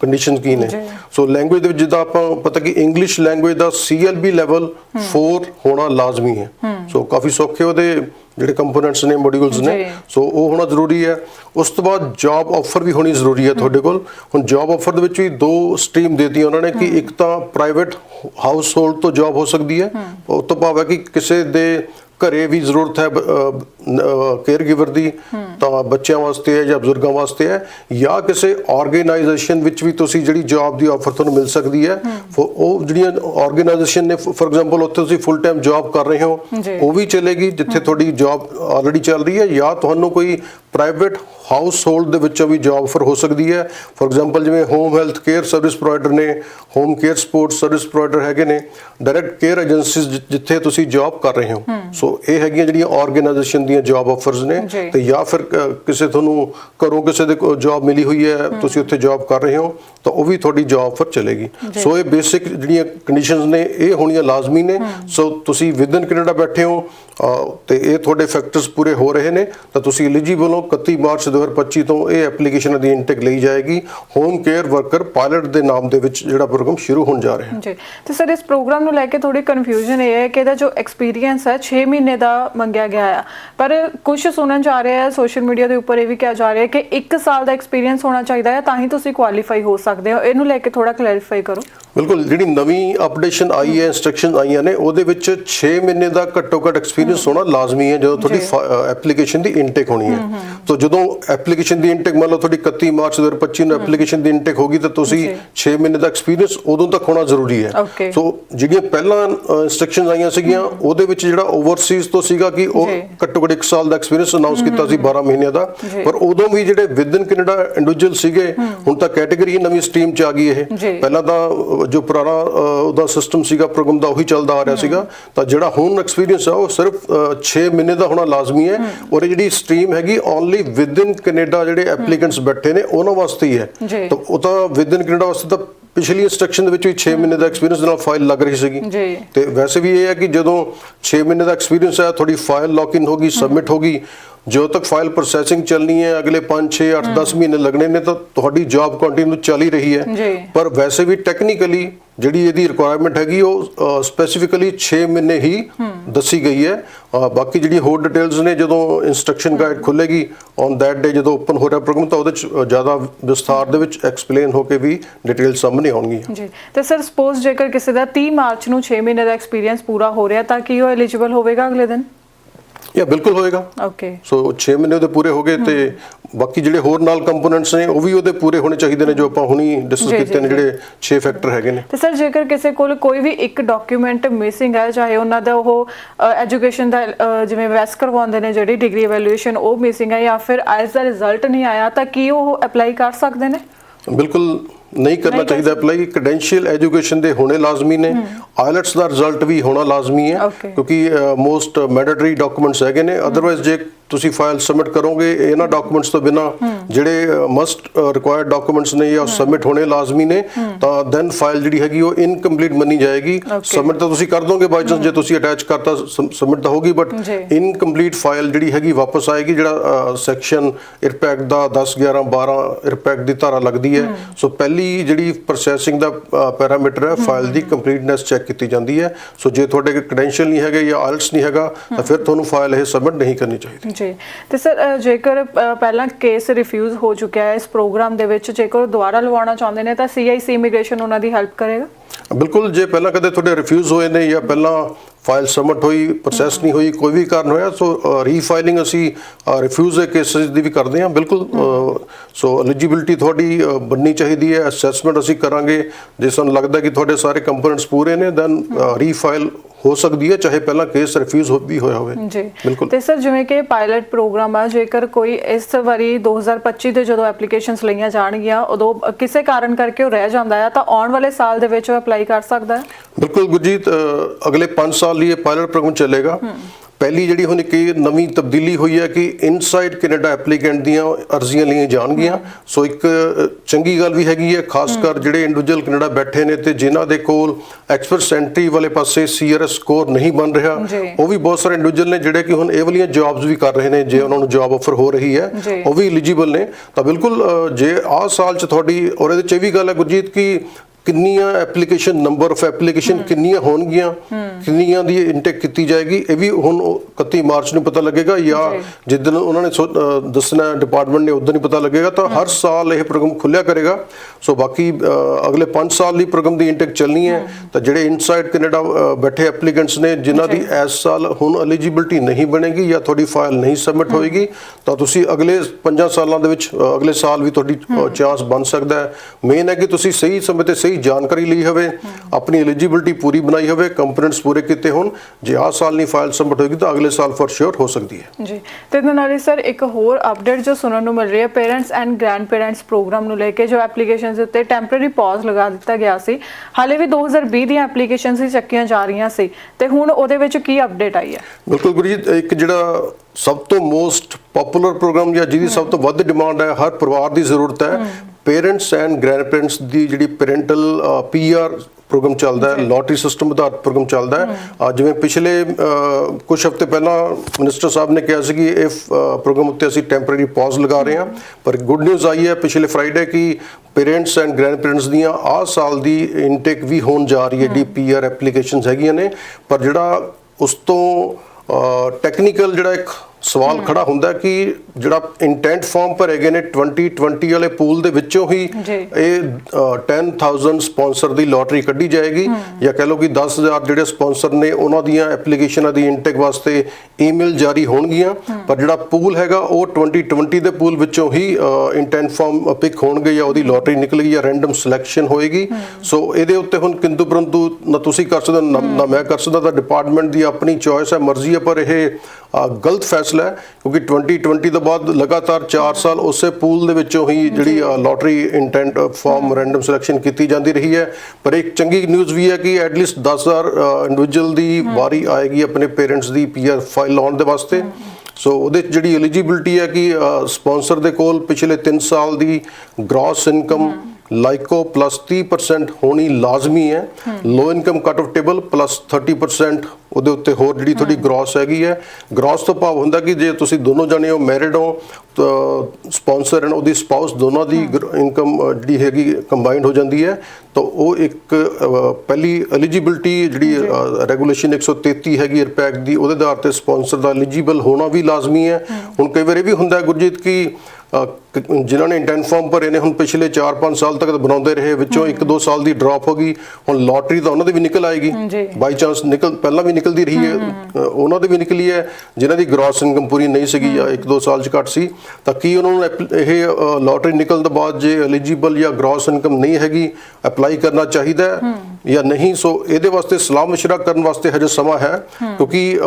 ਕੰਡੀਸ਼ਨ ਕੀ ਨੇ। ਸੋ ਲੈਂਗੁਏਜ ਦੇ ਵਿੱਚ ਜਿੱਦਾਂ ਆਪਾਂ ਪਤਾ ਕਿ ਇੰਗਲਿਸ਼ ਲੈਂਗੁਏਜ ਦਾ CLB ਲੈਵਲ 4 ਹੋਣਾ ਲਾਜ਼ਮੀ ਹੈ। ਸੋ ਕਾਫੀ ਸੌਖੇ ਉਹਦੇ ਜਿਹੜੇ ਕੰਪੋਨੈਂਟਸ ਨੇ ਮੋਡਿਊਲਸ ਨੇ। ਸੋ ਉਹ ਹੋਣਾ ਜ਼ਰੂਰੀ ਹੈ। ਉਸ ਤੋਂ ਬਾਅਦ ਜੌਬ ਆਫਰ ਵੀ ਹੋਣੀ ਜ਼ਰੂਰੀ ਹੈ ਤੁਹਾਡੇ ਕੋਲ। ਹੁਣ ਜੌਬ ਆਫਰ ਦੇ ਵਿੱਚ ਵੀ ਦੋ ਸਟਰੀਮ ਦੇਤੀ ਉਹਨਾਂ ਨੇ ਕਿ ਇੱਕ ਤਾਂ ਪ੍ਰਾਈਵੇਟ ਹਾਊਸ ਹੋਲਡ ਤੋਂ ਜੌਬ ਹੋ ਸਕਦੀ ਹੈ। ਉਹ ਤੋਂ ਭਾਵ ਹੈ ਕਿ ਕਿਸੇ ਦੇ ਘਰੇ ਵੀ ਜ਼ਰੂਰਤ ਹੈ ਕੇਅਰ ਗਿਵਰ ਦੀ ਤਾਂ ਬੱਚਿਆਂ ਵਾਸਤੇ ਹੈ ਜਾਂ ਬਜ਼ੁਰਗਾਂ ਵਾਸਤੇ ਹੈ ਜਾਂ ਕਿਸੇ ਆਰਗੇਨਾਈਜੇਸ਼ਨ ਵਿੱਚ ਵੀ ਤੁਸੀਂ ਜਿਹੜੀ ਜੌਬ ਦੀ ਆਫਰ ਤੁਹਾਨੂੰ ਮਿਲ ਸਕਦੀ ਹੈ ਉਹ ਜਿਹੜੀਆਂ ਆਰਗੇਨਾਈਜੇਸ਼ਨ ਨੇ ਫੋਰ ਐਗਜ਼ਾਮਪਲ ਉੱਥੇ ਤੁਸੀਂ ਫੁੱਲ ਟਾਈਮ ਜੌਬ ਕਰ ਰਹੇ ਹੋ। ਉਹ ਵੀ ਚੱਲੇਗੀ ਜਿੱਥੇ ਤੁਹਾਡੀ ਜੌਬ ਆਲਰੇਡੀ ਚੱਲ ਰਹੀ ਹੈ ਜਾਂ ਤੁਹਾਨੂੰ ਕੋਈ ਪ੍ਰਾਈਵੇਟ ਹਾਊਸ ਹੋਲਡ ਦੇ ਵਿੱਚੋਂ ਵੀ ਜੌਬ ਆਫਰ ਹੋ ਸਕਦੀ ਹੈ। ਫੋਰ ਐਗਜ਼ਾਮਪਲ ਜਿਵੇਂ home health care service provider ਨੇ home care support service provider ਹੈਗੇ ਨੇ ਡਾਇਰੈਕਟ ਕੇਅਰ ਏਜੰਸੀਜ਼ ਜਿੱਥੇ ਤੁਸੀਂ ਜੌਬ ਕਰ ਰਹੇ ਹੋ। ਸੋ ਇਹ ਹੈਗੀਆਂ ਜਿਹੜੀਆਂ ਆਰਗੇਨਾਈਜੇਸ਼ਨ ਦੀਆਂ ਜੌਬ ਆਫਰਸ ਨੇ। ਤੇ ਜਾਂ ਫਿਰ ਕਿਸੇ ਤੁਹਾਨੂੰ ਘਰੋਂ ਕਿਸੇ ਦੇ ਜੌਬ ਮਿਲੀ ਹੋਈ ਹੈ ਤੁਸੀਂ ਉੱਥੇ ਜੌਬ ਕਰ ਰਹੇ ਹੋ ਤਾਂ ਉਹ ਵੀ ਤੁਹਾਡੀ ਜੌਬ ਆਫਰ ਚਲੇਗੀ। ਸੋ ਇਹ ਬੇਸਿਕ ਜਿਹੜੀਆਂ ਕੰਡੀਸ਼ਨਸ ਨੇ ਇਹ ਹੋਣੀਆਂ ਲਾਜ਼ਮੀ ਨੇ। ਸੋ ਤੁਸੀਂ ਵਿਦਨ ਕੈਨੇਡਾ ਬੈਠੇ ਹੋ ਤੇ ਇਹ ਤੁਹਾਡੇ ਫੈਕਟਰਸ ਪੂਰੇ ਹੋ ਰਹੇ ਨੇ ਤਾਂ ਤੁਸੀਂ ਐਲੀਜੀਬਲ ਹੋ 31 ਮਾਰਚ 2025 ਤੋਂ ਇਹ ਐਪਲੀਕੇਸ਼ਨ ਦੀ ਇਨਟੇਕ ਲਈ ਜਾਏਗੀ। ਹੋਮ ਕੇਅਰ ਵਰਕਰ ਪਾਇਲਟ ਦੇ ਨਾਮ ਦੇ ਵਿੱਚ ਜਿਹੜਾ ਪ੍ਰੋਗਰਾਮ ਸ਼ੁਰੂ ਹੋਣ ਜਾ ਰਿਹਾ। ਹੈ ਜੀ। ਤੇ ਸਰ ਇਸ ਪ੍ਰੋਗਰਾਮ ਨੂੰ ਲੈ ਕੇ ਥੋੜੀ ਕਨਫਿਊਜ਼ਨ ਇਹ ਹੈ ਕਿ ਇਹਦਾ ਜੋ ਐਕਸਪੀਰੀਅੰਸ ਹੈ 6 ਮਹੀਨੇ ਦਾ ਮੰਗਿਆ ਗਿਆ ਹੈ ਪਰ ਕੁਝ ਸੁਣਨ ਆ ਰਿਹਾ ਹੈ ਸੋਸ਼ਲ ਮੀਡੀਆ ਦੇ ਉੱਪਰ ਇਹ ਵੀ ਕਿਹਾ ਜਾ ਰਿਹਾ ਹੈ ਕਿ 1 ਸਾਲ ਦਾ ਐਕਸਪੀਰੀਅੰਸ ਹੋਣਾ ਚਾਹੀਦਾ ਹੈ ਤਾਂ ਹੀ ਤੁਸੀਂ ਕੁਆਲੀਫਾਈ ਹੋ ਸਕਦੇ ਹੋ। ਇਹਨੂੰ ਲੈ ਕੇ ਥੋੜਾ ਕਲੈਰੀਫਾਈ ਕਰੋ। ਬਿਲਕੁਲ ਜਿਹੜੀ ਨਵੀਂ ਅਪਡੇਸ਼ਨ ਆਈ ਹੈ ਇਨਸਟਰਕਸ਼ਨ ਆਈਆਂ ਨੇ ਉਹਦੇ ਵਿੱਚ 6 ਮਹੀਨੇ ਦਾ ਘੱਟੋ ਘੱਟ ਐਕਸਪੀਰੀਅੰਸ ਹੋਣਾ ਲਾਜ਼ਮੀ ਹੈ ਜਦੋਂ ਤੁਹਾਡੀ ਐਪਲੀਕੇਸ਼ਨ ਦੀ ਇਨਟੇਕ ਹੋਣੀ ਹੈ। ਤਾਂ ਜਦੋਂ ਐਪਲੀਕੇਸ਼ਨ ਦੀ ਇਨਟੇਕ ਮੰਨ ਲਓ ਤੁਹਾਡੀ 31 ਮਾਰਚ 2025 ਨੂੰ ਐਪਲੀਕੇਸ਼ਨ ਦੀ ਇਨਟੇਕ ਹੋਗੀ ਤਾਂ ਤੁਸੀਂ ਜੀ। 6 ਮਹੀਨੇ ਦਾ ਐਕਸਪੀਰੀਅੰਸ ਉਦੋਂ ਤੱਕ ਹੋਣਾ ਜ਼ਰੂਰੀ ਹੈ. ਸੋ ਜਿਹੜੀਆਂ ਪਹਿਲਾਂ ਇਨਸਟਰਕਸ਼ਨਸ ਆਈਆਂ ਸੀਗੀਆਂ ਉਹਦੇ ਵਿੱਚ ਜਿਹੜਾ ਓਵਰਸੀਜ਼ ਤੋਂ ਸੀਗਾ ਕਿ ਉਹ। ਘੱਟੋ ਘੱਟ 1 ਸਾਲ ਦਾ ਐਕਸਪੀਰੀਅੰਸ ਅਨਾਉਂਸ ਕੀਤਾ ਸੀ 12 ਮਹੀਨਿਆਂ ਦਾ। ਪਰ ਉਦੋਂ ਵੀ ਜਿਹੜੇ ਵਿਦਨ ਕੈਨੇਡਾ ਇੰਡੀਵਿਜੂਅਲ ਸੀਗੇ ਹੁਣ ਤਾਂ ਕੈਟਾਗਰੀ ਨਵੀਂ ਸਟ੍ਰੀਮ ਚ ਆ ਗਈ ਇਹ। ਪਹਿਲਾਂ ਤਾਂ ਜੋ ਪੁਰਾਣਾ ਉਹਦਾ ਸਿਸਟਮ ਸੀਗਾ ਪ੍ਰੋਗਰਾਮ ਦਾ ਉਹੀ ਚੱਲਦਾ ਆ ਰਿਹਾ ਸੀਗਾ। ਤਾਂ ਜਿਹੜਾ ਹੁਣ ਐਕਸਪੀਰੀਅੰਸ ਆ ਉਹ ਸਿਰਫ 6 ਮਹੀਨੇ ਦਾ ਹੋਣਾ ਲਾਜ਼ਮੀ ਹੈ। ਔਰ ਇਹ ਜਿਹੜੀ ਸਟ੍ਰੀਮ ਹੈਗੀ ਓਨਲੀ ਵਿਦਨ ਕੈਨੇਡਾ ਜਿਹੜੇ ਐਪਲੀਕੈਂਟਸ ਬੈਠੇ ਨੇ ਉਹਨਾਂ ਵਾਸਤੇ ਹੀ ਹੈ। ਤਾਂ ਉਹ ਤਾਂ ਵਿਦਨ ਕੈਨੇਡਾ ਵਾਸਤੇ ਤਾਂ ਪਿਛਲੀ ਇੰਸਟਰਕਸ਼ਨ ਦੇ ਵਿੱਚ ਵੀ 6 ਮਹੀਨੇ ਦਾ ਐਕਸਪੀਰੀਅੰਸ ਨਾਲ ਫਾਈਲ ਲੱਗ ਰਹੀ ਸੀਗੀ। ਜੀ। ਤੇ ਵੈਸੇ ਵੀ ਇਹ ਹੈ ਕਿ ਜਦੋਂ 6 ਮਹੀਨੇ ਦਾ ਐਕਸਪੀਰੀਅੰਸ ਹੈ ਤੁਹਾਡੀ ਫਾਈਲ ਲੌਕ ਇਨ ਹੋਗੀ ਸਬਮਿਟ ਹੋਗੀ ਜਦੋਂ ਤੱਕ ਫਾਈਲ ਪ੍ਰੋਸੈਸਿੰਗ ਚੱਲਣੀ ਹੈ ਅਗਲੇ 5 6 8 10 ਮਹੀਨੇ ਲੱਗਣੇ ਨੇ ਤਾਂ ਤੁਹਾਡੀ ਜੌਬ ਕੰਟੀਨਿਊ ਚੱਲ ਹੀ ਰਹੀ ਹੈ। ਪਰ ਵੈਸੇ ਵੀ ਟੈਕਨੀਕਲੀ ਜਿਹੜੀ ਇਹਦੀ ਰਿਕੁਆਇਰਮੈਂਟ ਹੈਗੀ ਉਹ ਸਪੈਸੀਫਿਕਲੀ 6 ਮਹੀਨੇ ਹੀ ਦੱਸੀ ਗਈ ਹੈ। ਬਾਕੀ ਜਿਹੜੀ ਹੋਰ ਡਿਟੇਲਸ ਨੇ ਜਦੋਂ ਇਨਸਟਰਕਸ਼ਨ ਗਾਈਡ ਖੁੱਲੇਗੀ ਔਨ ਦੈਟ ਡੇ ਜਦੋਂ ਓਪਨ ਹੋ ਰਿਹਾ ਪ੍ਰੋਗਰਾਮ ਤਾਂ ਉਹਦੇ ਚ ਜ਼ਿਆਦਾ ਵਿਸਥਾਰ ਦੇ ਵਿੱਚ ਐਕਸਪਲੇਨ ਹੋ ਕੇ ਵੀ ਡਿਟੇਲ ਸਾਹਮਣੇ ਆਉਣਗੀਆਂ। ਜੀ ਤੇ ਸਰ ਸਪੋਜ਼ ਜੇਕਰ ਕਿਸੇ ਦਾ 30 ਮਾਰਚ ਨੂੰ 6 ਮਹੀਨੇ ਦਾ ਐਕਸਪੀਰੀਅੰਸ ਪੂਰਾ ਹੋ ਰਿਹਾ ਤਾਂ ਕੀ ਉਹ ਐਲੀਜੀਬਲ ਹੋਵੇਗਾ ਅਗਲੇ ਦਿਨ? ਇਹ ਬਿਲਕੁਲ ਹੋਏਗਾ ਓਕੇ ਸੋ 6 ਮਹੀਨੇ ਉਹਦੇ ਪੂਰੇ ਹੋ ਗਏ ਤੇ ਬਾਕੀ ਜਿਹੜੇ ਹੋਰ ਨਾਲ ਕੰਪੋਨੈਂਟਸ ਨੇ ਉਹ ਵੀ ਉਹਦੇ ਪੂਰੇ ਹੋਣੇ ਚਾਹੀਦੇ ਨੇ ਜੋ ਆਪਾਂ ਹੁਣੀ ਡਿਸਕਸ ਕੀਤੇ ਨੇ ਜਿਹੜੇ 6 ਫੈਕਟਰ ਹੈਗੇ ਨੇ। ਤੇ ਸਰ ਜੇਕਰ ਕਿਸੇ ਕੋਲ ਕੋਈ ਵੀ ਇੱਕ ਡਾਕੂਮੈਂਟ ਮਿਸਿੰਗ ਹੈ ਚਾਹੇ ਉਹਨਾਂ ਦਾ ਉਹ ਐਜੂਕੇਸ਼ਨ ਦਾ ਜਿਵੇਂ ਵੈਸ ਕਰਵਾਉਂਦੇ ਨੇ ਜਿਹੜੀ ਡਿਗਰੀ ਇਵੈਲੂਏਸ਼ਨ ਉਹ ਮਿਸਿੰਗ ਹੈ ਜਾਂ ਫਿਰ ਆਇਲਸ ਦਾ ਰਿਜ਼ਲਟ ਨਹੀਂ ਆਇਆ ਤਾਂ ਕੀ ਉਹ ਅਪਲਾਈ ਕਰ ਸਕਦੇ ਨੇ? ਬਿਲਕੁਲ ਨਹੀਂ ਕਰਨਾ ਚਾਹੀਦਾ। ਅਪਲਾਈ ਕ੍ਰੈਡੈਂਸ਼ੀਅਲ ਐਜੂਕੇਸ਼ਨ ਦੇ ਹੋਣੇ ਲਾਜ਼ਮੀ ਨੇ। ਆਇਲਟਸ ਦਾ ਰਿਜ਼ਲਟ ਵੀ ਹੋਣਾ ਲਾਜ਼ਮੀ ਹੈ. ਕਿਉਂਕਿ ਮੋਸਟ ਮੈਂਡੇਟਰੀ ਡਾਕੂਮੈਂਟਸ ਹੈਗੇ ਨੇ। ਅਦਰਵਾਈਜ਼ ਜੇ ਤੁਸੀਂ ਫਾਈਲ ਸਬਮਿਟ ਕਰੋਗੇ ਇਹਨਾਂ ਡਾਕੂਮੈਂਟਸ ਤੋਂ ਬਿਨਾ ਜਿਹੜੇ ਮਸਟ ਰਿਕੁਆਇਰਡ ਡਾਕੂਮੈਂਟਸ ਨੇ ਜਾਂ ਸਬਮਿਟ ਹੋਣੇ ਲਾਜ਼ਮੀ ਨੇ ਤਾਂ ਦੈਨ ਫਾਈਲ ਜਿਹੜੀ ਹੈਗੀ ਉਹ ਇਨਕੰਪਲੀਟ ਮੰਨੀ ਜਾਏਗੀ. ਸਬਮਿਟ ਤਾਂ ਤੁਸੀਂ ਕਰ ਦੋਗੇ ਬਾਈ ਚਾਂਸ ਜੇ ਤੁਸੀਂ ਅਟੈਚ ਕਰਤਾ ਸਬਮਿਟ ਤਾਂ ਹੋਗੀ ਬਟ। ਇਨਕੰਪਲੀਟ ਫਾਈਲ ਜਿਹੜੀ ਹੈਗੀ ਵਾਪਸ ਆਏਗੀ ਜਿਹੜਾ ਸੈਕਸ਼ਨ ਇਰਪੈਕ ਦਾ 10 11 12 ਇਰਪੈਕ ਦੀ ਧਾਰਾ ਲੱਗਦੀ ਹੈ। ਸੋ ਪਹਿਲੀ ਜਿਹੜੀ ਪ੍ਰੋਸੈਸਿੰਗ ਦਾ ਪੈਰਾਮੀਟਰ ਹੈ ਫਾਈਲ ਦੀ ਕੰਪਲੀਟਨੈਸ ਚੈੱਕ ਕੀਤੀ ਜਾਂਦੀ ਹੈ। ਸੋ ਜੇ ਤੁਹਾਡੇ ਕ੍ਰੈਡੈਂਸ਼ੀਅਲ ਨਹੀਂ ਹੈਗੇ ਜਾਂ ਆਇਲਟਸ ਨਹੀਂ ਹੈਗਾ ਤਾਂ ਫਿਰ ਤੁਹਾਨੂੰ ਫਾਈਲ ਇਹ ਸਬਮਿਟ ਨਹੀਂ ਕਰਨੀ ਚਾਹੀਦੀ। ਜੀ। ਤੇ ਸਰ ਜੇਕਰ ਪਹਿਲਾਂ ਕੇਸ ਰਿਫਿਊਜ਼ ਹੋ ਚੁੱਕਿਆ ਹੈ ਇਸ ਪ੍ਰੋਗਰਾਮ ਦੇ ਵਿੱਚ ਜੇਕਰ ਦੁਬਾਰਾ ਲਵਾਉਣਾ ਚਾਹੁੰਦੇ ਨੇ ਤਾਂ ਸੀਆਈਸੀ ਇਮੀਗ੍ਰੇਸ਼ਨ ਉਹਨਾਂ ਦੀ ਹੈਲਪ ਕਰੇਗਾ? ਬਿਲਕੁਲ ਜੇ ਪਹਿਲਾਂ ਕਦੇ ਤੁਹਾਡੇ ਰਿਫਿਊਜ਼ ਹੋਏ ਨੇ ਜਾਂ ਪਹਿਲਾਂ ਫਾਈਲ ਸਬਮਿਟ ਹੋਈ ਪ੍ਰੋਸੈਸ ਨਹੀਂ ਹੋਈ ਕੋਈ ਵੀ ਕਾਰਨ ਹੋਇਆ ਸੋ ਰੀਫਾਈਲਿੰਗ ਅਸੀਂ ਰਿਫਿਊਜ਼ ਦੇ ਕੇਸਿਸ ਦੀ ਵੀ ਕਰਦੇ ਹਾਂ ਬਿਲਕੁਲ ਸੋ ਐਲੀਜੀਬਿਲਟੀ ਤੁਹਾਡੀ ਅ, ਬਣਨੀ ਚਾਹੀਦੀ ਹੈ ਅਸੈਸਮੈਂਟ ਅਸੀਂ ਕਰਾਂਗੇ ਜੇ ਸਾਨੂੰ ਲੱਗਦਾ ਕਿ ਤੁਹਾਡੇ ਸਾਰੇ ਕੰਪੋਨੈਂਟਸ ਪੂਰੇ ਨੇ ਦੈਨ ਰੀਫਾਈਲ ਹੋ ਸਕਦੀ ਹੈ ਚਾਹੇ ਪਹਿਲਾਂ ਕੇਸ ਰਿਫਿਊਜ਼ ਵੀ ਹੋਇਆ ਹੋਵੇ। ਜੀ। ਬਿਲਕੁਲ। ਤੇ ਸਰ ਜਿਵੇਂ ਕਿ ਪਾਇਲਟ ਪ੍ਰੋਗਰਾਮ ਆ ਜੇਕਰ ਕੋਈ ਇਸ ਵਾਰੀ 2025 ਦੇ ਜਦੋਂ ਐਪਲੀਕੇਸ਼ਨਸ ਲਈਆਂ ਜਾਣਗੀਆਂ ਉਦੋਂ ਕਿਸੇ ਕਾਰਨ ਕਰਕੇ ਉਹ ਰਹਿ ਜਾਂਦਾ ਆ ਤਾਂ ਆਉਣ ਵਾਲੇ ਸਾਲ ਦੇ ਵਿੱਚ ਉਹ ਅਪਲਾਈ ਕਰ ਸਕਦਾ ਹੈ? ਬਿਲਕੁਲ ਗੁਰਜੀਤ ਅਗਲੇ 5 ਸਾਲ ਲਈ ਇਹ ਪਾਇਲਟ ਪ੍ਰੋਗਰਾਮ ਚੱਲੇਗਾ। ਪਹਿਲੀ ਜਿਹੜੀ ਹੁਣ ਇੱਕ ਨਵੀਂ ਤਬਦੀਲੀ ਹੋਈ ਹੈ ਕਿ ਇਨਸਾਈਡ ਕੈਨੇਡਾ ਐਪਲੀਕੈਂਟ ਦੀਆਂ ਅਰਜ਼ੀਆਂ ਲਈਆਂ ਜਾਣਗੀਆਂ ਸੋ ਇੱਕ ਚੰਗੀ ਗੱਲ ਵੀ ਹੈਗੀ ਹੈ ਖਾਸ ਕਰ ਜਿਹੜੇ ਇੰਡੀਵਿਜੂਅਲ ਕੈਨੇਡਾ ਬੈਠੇ ਨੇ ਤੇ ਜਿਨ੍ਹਾਂ ਦੇ ਕੋਲ ਐਕਸਪਰਟ ਐਂਟਰੀ ਵਾਲੇ ਪਾਸੇ ਸੀਆਰਐਸ ਸਕੋਰ ਨਹੀਂ ਬਣ ਰਿਹਾ। ਉਹ ਵੀ ਬਹੁਤ ਸਾਰੇ ਇੰਡੀਵਿਜੂਅਲ ਨੇ ਜਿਹੜੇ ਕਿ ਹੁਣ ਇਹ ਵਾਲੀਆਂ ਜੌਬਸ ਵੀ ਕਰ ਰਹੇ ਨੇ ਜੇ ਉਹਨਾਂ ਨੂੰ ਜੌਬ ਆਫਰ ਹੋ ਰਹੀ ਹੈ। ਉਹ ਵੀ ਐਲੀਜੀਬਲ ਨੇ ਤਾਂ ਬਿਲਕੁਲ ਜੇ ਆਹ ਸਾਲ ਚ ਤੁਹਾਡੀ ਔਰ ਇਹਦੇ ਚ ਵੀ ਗੱਲ ਹੈ ਗੁਰਜੀਤ ਕਿ ਕਿੰਨੀਆਂ ਐਪਲੀਕੇਸ਼ਨ ਨੰਬਰ ਆਫ ਐਪਲੀਕੇਸ਼ਨ ਕਿੰਨੀਆਂ ਹੋਣਗੀਆਂ ਕਿੰਨੀਆਂ ਦੀ ਇਨਟੇਕ ਕੀਤੀ ਜਾਏਗੀ ਇਹ ਵੀ ਹੁਣ ਉਹ 31 ਮਾਰਚ ਨੂੰ ਪਤਾ ਲੱਗੇਗਾ ਜਾਂ ਜੀ। ਜਿੱਦਣ ਉਹਨਾਂ ਨੇ ਦੱਸਣਾ ਡਿਪਾਰਟਮੈਂਟ ਨੇ ਉਦੋਂ ਹੀ ਪਤਾ ਲੱਗੇਗਾ ਤਾਂ ਹਰ ਸਾਲ ਇਹ ਪ੍ਰੋਗਰਾਮ ਖੁੱਲਿਆ ਕਰੇਗਾ। ਸੋ ਬਾਕੀ ਅਗਲੇ 5 ਸਾਲ ਲਈ ਪ੍ਰੋਗਰਾਮ ਦੀ ਇਨਟੇਕ ਚੱਲਣੀ ਹੈ। ਤਾਂ ਜਿਹੜੇ ਇਨਸਾਈਡ ਕੈਨੇਡਾ ਬੈਠੇ ਐਪਲੀਕੈਂਟਸ ਨੇ ਜਿਨ੍ਹਾਂ ਦੀ ਇਸ ਸਾਲ ਹੁਣ ਐਲੀਜੀਬਿਲਟੀ ਨਹੀਂ ਬਣੇਗੀ ਜਾਂ ਤੁਹਾਡੀ ਫਾਈਲ ਨਹੀਂ ਸਬਮਿਟ ਹੋਏਗੀ ਤਾਂ ਤੁਸੀਂ ਅਗਲੇ 5 ਸਾਲਾਂ ਦੇ ਵਿੱਚ ਅਗਲੇ ਸਾਲ ਵੀ ਤੁਹਾਡੀ ਚਾਂਸ ਬਣ ਸਕਦਾ ਹੈ। ਮੇਨ ਹੈ ਕਿ ਤੁਸੀਂ ਸਹੀ ਸਮੇਂ ਤੇ ਸਹੀ ਜਾਣਕਾਰੀ ਲਈ ਹੋਵੇ ਆਪਣੀ ਐਲੀਜੀਬਿਲਟੀ ਪੂਰੀ ਬਣਾਈ ਹੋਵੇ ਕੰਪੋਨੈਂਟਸ ਪੂਰੇ ਕੀਤੇ ਹੋਣ ਜੇ ਆਹ ਸਾਲ ਨਹੀਂ ਫਾਈਲ ਸਬਮਿਟ ਹੋਏਗੀ ਤਾਂ ਅਗਲੇ ਸਾਲ ਫॉर ਸ਼ੋਰ ਹੋ ਸਕਦੀ ਹੈ। ਜੀ ਤੇ ਨਾਲ ਸਰ ਇੱਕ ਹੋਰ ਅਪਡੇਟ ਜੋ ਸੁਣਨ ਨੂੰ ਮਿਲ ਰਹੀ ਹੈ parents and grandparents programme ਨੂੰ ਲੈ ਕੇ ਜੋ ਐਪਲੀਕੇਸ਼ਨਸ ਉੱਤੇ ਟੈਂਪਰੇਰੀ ਪਾਜ਼ ਲਗਾ ਦਿੱਤਾ ਗਿਆ ਸੀ। ਹਾਲੇ ਵੀ 2020 ਦੀਆਂ ਐਪਲੀਕੇਸ਼ਨਸ ਹੀ ਚੱਕੀਆਂ ਜਾ ਰਹੀਆਂ ਸੀ ਤੇ ਹੁਣ ਉਹਦੇ ਵਿੱਚ ਕੀ ਅਪਡੇਟ ਆਈ ਹੈ? ਬਿਲਕੁਲ ਗੁਰਜੀਤ ਇੱਕ ਜਿਹੜਾ ਸਭ ਤੋਂ ਮੋਸਟ ਪਪੂਲਰ ਪ੍ਰੋਗਰਾਮ ਜਾਂ ਜਿਹਦੀ ਸਭ ਤੋਂ ਵੱਧ ਡਿਮਾਂਡ ਹੈ ਹਰ ਪਰਿਵਾਰ ਦੀ ਜ਼ਰੂਰਤ ਹੈ ਪੇਰੈਂਟਸ ਐਂਡ ਗ੍ਰੈਂਡ ਪੇਰੈਂਟਸ ਦੀ ਜਿਹੜੀ ਪੈਰੈਂਟਲ ਪੀਆਰ ਪ੍ਰੋਗਰਾਮ ਚੱਲਦਾ ਹੈ ਲੋਟਰੀ ਸਿਸਟਮ ਆਧਾਰਿਤ ਪ੍ਰੋਗਰਾਮ ਚੱਲਦਾ ਹੈ। ਜਿਵੇਂ ਪਿਛਲੇ ਕੁਝ ਹਫ਼ਤੇ ਪਹਿਲਾਂ ਮਿਨਿਸਟਰ ਸਾਹਿਬ ਨੇ ਕਿਹਾ ਸੀ ਕਿ ਇਹ ਪ੍ਰੋਗਰਾਮ ਉੱਤੇ ਅਸੀਂ ਟੈਂਪਰੇਰੀ ਪੌਜ਼ ਲਗਾ ਰਹੇ ਹਾਂ। ਪਰ ਗੁੱਡ ਨਿਊਜ਼ ਆਈ ਹੈ ਪਿਛਲੇ ਫਰਾਈਡੇ ਕਿ ਪੇਰੈਂਟਸ ਐਂਡ ਗ੍ਰੈਂਡ ਪੇਰੈਂਟਸ ਦੀਆਂ ਆਹ ਸਾਲ ਦੀ ਇਨਟੇਕ ਵੀ ਹੋਣ ਜਾ ਰਹੀ ਹੈ ਡੀ ਪੀਆਰ ਐਪਲੀਕੇਸ਼ਨਸ ਹੈਗੀਆਂ ਨੇ। ਪਰ ਜਿਹੜਾ ਉਸ ਤੋਂ ਟੈਕਨੀਕਲ ਜਿਹੜਾ ਇੱਕ ਸਵਾਲ ਖੜਾ ਹੁੰਦਾ ਕਿ ਜਿਹੜਾ ਇੰਟੈਂਟ ਫਾਰਮ ਭਰੇ ਗਏ ਨੇ 2020 ਵਾਲੇ ਪੂਲ ਦੇ ਵਿੱਚੋਂ ਹੀ। ਇਹ ਅ, 10000 ਸਪਾਂਸਰ ਦੀ ਲੋਟਰੀ ਕੱਢੀ ਜਾਏਗੀ ਜਾਂ ਕਹਿ ਲਓ ਕਿ 10000 ਜਿਹੜੇ ਸਪਾਂਸਰ ਨੇ ਉਹਨਾਂ ਦੀਆਂ ਐਪਲੀਕੇਸ਼ਨਾਂ ਦੀ ਇਨਟੇਕ ਵਾਸਤੇ ਈਮੇਲ ਜਾਰੀ ਹੋਣਗੀਆਂ। ਪਰ ਜਿਹੜਾ ਪੂਲ ਹੈਗਾ ਉਹ 2020 ਦੇ ਪੂਲ ਵਿੱਚੋਂ ਹੀ ਇੰਟੈਂਟ ਫਾਰਮ ਪਿਕ ਹੋਣਗੇ ਜਾਂ ਉਹਦੀ ਲੋਟਰੀ ਨਿਕਲੇਗੀ ਜਾਂ ਰੈਂਡਮ ਸਿਲੈਕਸ਼ਨ ਹੋਏਗੀ। ਸੋ ਇਹਦੇ ਉੱਤੇ ਹੁਣ ਕਿੰਤੂ ਪਰੰਤੂ ਨਾ ਤੁਸੀਂ ਕਰ ਸਕਦੇ ਨਾ ਮੈਂ ਕਰ ਸਕਦਾ ਤਾਂ ਡਿਪਾਰਟਮੈਂਟ ਦੀ ਆਪਣੀ ਚੋਇਸ ਹੈ ਮਰਜ਼ੀ ਹੈ ਪਰ ਇਹ ਗਲਤ ਫੈਸਲਾ ਹੈ ਕਿਉਂਕਿ 2020 ਤੋਂ ਬਾਅਦ ਲਗਾਤਾਰ 4 ਸਾਲ ਉਸੇ ਪੂਲ ਦੇ ਵਿੱਚੋਂ ਹੀ ਜਿਹੜੀ lottery intent form random selection ਕੀਤੀ ਜਾਂਦੀ ਰਹੀ ਹੈ। ਪਰ ਇੱਕ ਚੰਗੀ ਨਿਊਜ਼ ਵੀ ਹੈ ਕਿ ਐਟਲੀਸਟ 10000 ਇੰਡੀਵਿਜੂਅਲ ਦੀ ਵਾਰੀ ਆਏਗੀ ਆਪਣੇ ਪੇਰੈਂਟਸ ਦੀ ਪੀਆਰ ਫਾਈਲ ਲਾਉਣ ਦੇ ਵਾਸਤੇ। ਸੋ ਉਹਦੇ 'ਚ ਜਿਹੜੀ ਐਲੀਜੀਬਿਲਟੀ ਹੈ ਕਿ ਸਪਾਂਸਰ ਦੇ ਕੋਲ ਪਿਛਲੇ 3 ਸਾਲ ਦੀ ਗ੍ਰੋਸ ਇਨਕਮ ਲਾਈਕੋ ਪਲੱਸ 30% ਹੋਣੀ ਲਾਜ਼ਮੀ ਹੈ। Low income cut off table plus 30% ਉਹਦੇ ਉੱਤੇ ਹੋਰ ਜਿਹੜੀ ਤੁਹਾਡੀ ਗ੍ਰੋਸ ਹੈਗੀ ਹੈ। ਗ੍ਰੋਸ ਤੋਂ ਭਾਵ ਹੁੰਦਾ ਕਿ ਜੇ ਤੁਸੀਂ ਦੋਨੋਂ ਜਣੇ ਹੋ ਮੈਰਿਡ ਹੋ ਤਾਂ ਸਪਾਂਸਰ ਐਂਡ ਉਹਦੀ ਸਪਾਊਸ ਦੋਨਾਂ ਦੀ ਇਨਕਮ ਜਿਹੜੀ ਹੈਗੀ ਕੰਬਾਈਨਡ ਹੋ ਜਾਂਦੀ ਹੈ ਤਾਂ ਉਹ ਇੱਕ ਪਹਿਲੀ ਐਲੀਜੀਬਿਲਟੀ ਜਿਹੜੀ ਰੈਗੂਲੇਸ਼ਨ 133 ਹੈ ਰਿਪੈਕ ਦੀ ਉਹਦੇ ਆਧਾਰ ਤੇ ਸਪਾਂਸਰ ਦਾ ਐਲੀਜੀਬਲ ਹੋਣਾ ਵੀ ਲਾਜ਼ਮੀ ਹੈ। ਹੁਣ ਕਈ ਵਾਰ ਇਹ ਵੀ ਹੁੰਦਾ ਗੁਰਜੀਤ ਕ- ਜਿਨ੍ਹਾਂ ਨੇ ਇੰਟੈਂਟ ਫਾਰਮ ਭਰੇ ਨੇ ਹੁਣ ਪਿਛਲੇ 4-5 ਸਾਲ ਤੱਕ ਬਣਾਉਂਦੇ ਰਹੇ ਵਿੱਚੋਂ 1-2 ਸਾਲ ਦੀ ਡ੍ਰੌਪ ਹੋ ਗਈ ਹੁਣ ਲੋਟਰੀ ਤਾਂ ਉਹਨਾਂ ਦੀ ਵੀ ਨਿਕਲ ਆਏਗੀ। ਬਾਈ ਚਾਂਸ ਨਿਕਲ ਪਹਿਲਾਂ ਵੀ ਨਿਕਲਦੀ ਰਹੀ ਹੈ ਉਹਨਾਂ ਦੀ ਵੀ ਨਿਕਲੀ ਹੈ ਜਿਨ੍ਹਾਂ ਦੀ ਗ੍ਰੋਸ ਇਨਕਮ ਪੂਰੀ ਨਹੀਂ ਸੀਗੀ ਜਾਂ 1-2 ਸਾਲ ਚ ਘੱਟ ਸੀ ਤਾਂ ਕੀ ਉਹਨਾਂ ਨੂੰ ਇਹ ਲੋਟਰੀ ਨਿਕਲਣ ਤੋਂ ਬਾਅਦ ਜੇ ਐਲੀਜੀਬਲ ਜਾਂ ਗ੍ਰੋਸ ਇਨਕਮ ਨਹੀਂ ਹੈਗੀ ਅਪਲਾਈ ਕਰਨਾ ਚਾਹੀਦਾ ਹੈ ਜਾਂ ਨਹੀਂ ਸੋ ਇਹਦੇ ਵਾਸਤੇ ਸਲਾਹ ਮਸ਼ਵਰਾ ਕਰਨ ਵਾਸਤੇ ਹਜੇ ਸਮਾਂ ਹੈ ਕਿਉਂਕਿ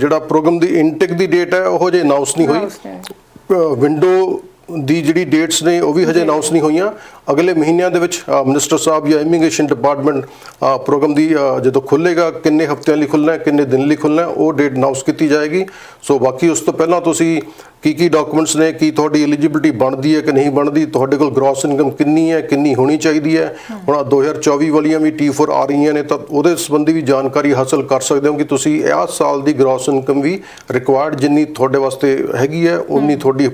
ਜਿਹੜਾ ਪ੍ਰੋਗਰਾਮ ਦੀ ਇਨਟੇਕ ਦੀ ਡੇਟ ਹੈ ਉਹ ਹਜੇ ਅਨਾਉਂਸ ਨਹੀਂ ਹੋਈ। ਵਿੰਡੋ ਦੀ ਜਿਹੜੀ ਡੇਟਸ ਨੇ ਉਹ ਵੀ ਹਜੇ ਅਨਾਉਂਸ ਨਹੀਂ ਹੋਈਆਂ। ਅਗਲੇ ਮਹੀਨਿਆਂ ਦੇ ਵਿੱਚ ਮਿਨਿਸਟਰ ਸਾਹਿਬ ਜਾਂ ਇਮੀਗ੍ਰੇਸ਼ਨ ਡਿਪਾਰਟਮੈਂਟ ਪ੍ਰੋਗਰਾਮ ਦੀ ਜਦੋਂ ਖੁੱਲੇਗਾ ਕਿੰਨੇ ਹਫ਼ਤਿਆਂ ਲਈ ਖੁੱਲਣਾ ਹੈ ਕਿੰਨੇ ਦਿਨ ਲਈ ਖੁੱਲਣਾ ਹੈ ਉਹ ਡੇਟ ਅਨਾਉਂਸ ਕੀਤੀ ਜਾਏਗੀ। ਸੋ ਬਾਕੀ ਉਸ ਤੋਂ ਪਹਿਲਾਂ ਤੁਸੀਂ ਕੀ ਕੀ ਡਾਕੂਮੈਂਟਸ ਨੇ ਕੀ ਤੁਹਾਡੀ ਐਲੀਜੀਬਿਲਟੀ ਬਣਦੀ ਹੈ ਕਿ ਨਹੀਂ ਬਣਦੀ ਤੁਹਾਡੇ ਕੋਲ ਗ੍ਰੋਸ ਇਨਕਮ ਕਿੰਨੀ ਹੈ ਕਿੰਨੀ ਹੋਣੀ ਚਾਹੀਦੀ ਹੈ। ਹੁਣ ਆਹ 2024 ਵਾਲੀਆਂ ਵੀ T4 ਆ ਰਹੀਆਂ ਨੇ ਤਾਂ ਉਹਦੇ ਸੰਬੰਧੀ ਵੀ ਜਾਣਕਾਰੀ ਹਾਸਲ ਕਰ ਸਕਦੇ ਹੋ ਕਿ ਤੁਸੀਂ ਇਹ ਸਾਲ ਦੀ ਗ੍ਰੋਸ ਇਨਕਮ ਵੀ ਰਿਕੁਆਇਰਡ ਜਿੰਨੀ ਤੁਹਾਡੇ ਵਾਸਤੇ ਹੈਗੀ ਹੈ ਉਨੀ ਤੁਹਾਡੀ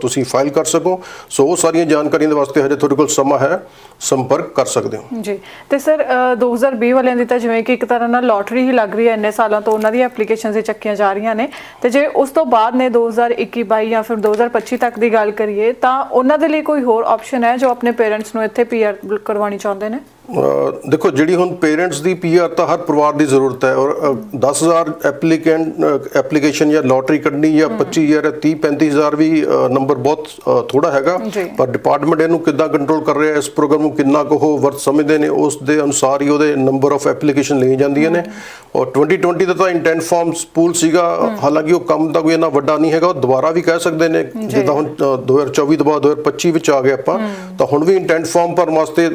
ਤੁਸੀਂ ਫਾਈਲ ਕਰ ਸਕੋ। ਸੋ ਉਹ ਸਾਰੀਆਂ ਜਾਣਕਾਰੀਆਂ ਦੇ ਵਾਸਤੇ ਹਜੇ ਤੁਹਾਡੇ ਕੋਲ ਸਮਾਂ ਹੈ। ਸੰਪਰਕ ਕਰ ਸਕਦੇ ਹੋ। ਜੀ। ਤੇ ਸਰ 2020 ਵਾਲਿਆਂ ਦੀ ਤਾਂ ਜਿਵੇਂ ਕਿ ਇੱਕ ਤਰ੍ਹਾਂ ਨਾਲ ਲੋਟਰੀ ਹੀ ਲੱਗ ਰਹੀ ਹੈ ਇੰਨੇ ਸਾਲਾਂ ਤੋਂ, ਉਹਨਾਂ ਦੀਆਂ ਐਪਲੀਕੇਸ਼ਨਸ ਹੀ ਚੱਕੀਆਂ ਜਾ ਰਹੀਆਂ ਨੇ। ਤੇ ਜੇ ਉਸ ਤੋਂ ਬਾਅਦ ਨੇ 2021 22 ਜਾਂ ਫਿਰ 2025 ਤੱਕ ਦੀ ਗੱਲ ਕਰੀਏ, ਤਾਂ ਉਹਨਾਂ ਦੇ ਲਈ ਕੋਈ ਹੋਰ ਆਪਸ਼ਨ ਹੈ ਜੋ ਆਪਣੇ ਪੇਰੈਂਟਸ ਨੂੰ ਇੱਥੇ ਪੀਆਰ ਕਰਵਾਉਣੀ ਚਾਹੁੰਦੇ ਨੇ? ਦੇਖੋ ਜਿਹੜੀ ਹੁਣ ਪੇਰੈਂਟਸ ਦੀ ਪੀਆਰ ਤਾਂ ਹਰ ਪਰਿਵਾਰ ਦੀ ਜ਼ਰੂਰਤ ਹੈ ਔਰ ਅ, 10000 ਐਪਲੀਕੈਂਟ ਐਪਲੀਕੇਸ਼ਨ ਜਾਂ ਲੋਟਰੀ ਕੱਢਣੀ ਜਾਂ 25000 ਜਾਂ 30 35000 ਵੀ ਨੰਬਰ ਬਹੁਤ ਥੋੜਾ ਹੈਗਾ। ਪਰ ਡਿਪਾਰਟਮੈਂਟ ਇਹਨੂੰ ਕਿੱਦਾਂ ਕੰਟਰੋਲ ਕਰ ਰਿਹਾ ਇਸ ਪ੍ਰੋਗਰਾਮ ਨੂੰ ਕਿੰਨਾ ਕੁ ਉਹ ਵਰਤ ਸਮਝਦੇ ਨੇ ਉਸ ਦੇ ਅਨੁਸਾਰ ਹੀ ਉਹਦੇ ਨੰਬਰ ਆਫ ਐਪਲੀਕੇਸ਼ਨ ਲਈ ਜਾਂਦੀਆਂ ਨੇ। ਔਰ 2020 ਦਾ ਤਾਂ ਇੰਟੈਂਟ ਫਾਰਮਸ ਪੂਲ ਸੀਗਾ ਹਾਲਾਂਕਿ ਉਹ ਕੰਮ ਤਾਂ ਕੋਈ ਇੰਨਾ ਵੱਡਾ ਨਹੀਂ ਹੈਗਾ ਉਹ ਦੁਬਾਰਾ ਵੀ ਕਹਿ ਸਕਦੇ ਨੇ। ਜਿੱਦਾਂ ਹੁਣ ਅ, 2024 ਤੋਂ ਬਾਅਦ 2025 ਵਿੱਚ ਆ ਗਏ ਆਪਾਂ ਤਾਂ ਹੁਣ ਵੀ ਇੰਟੈਂਟ ਫਾਰਮ ਭਰਨ ਵਾਸਤੇ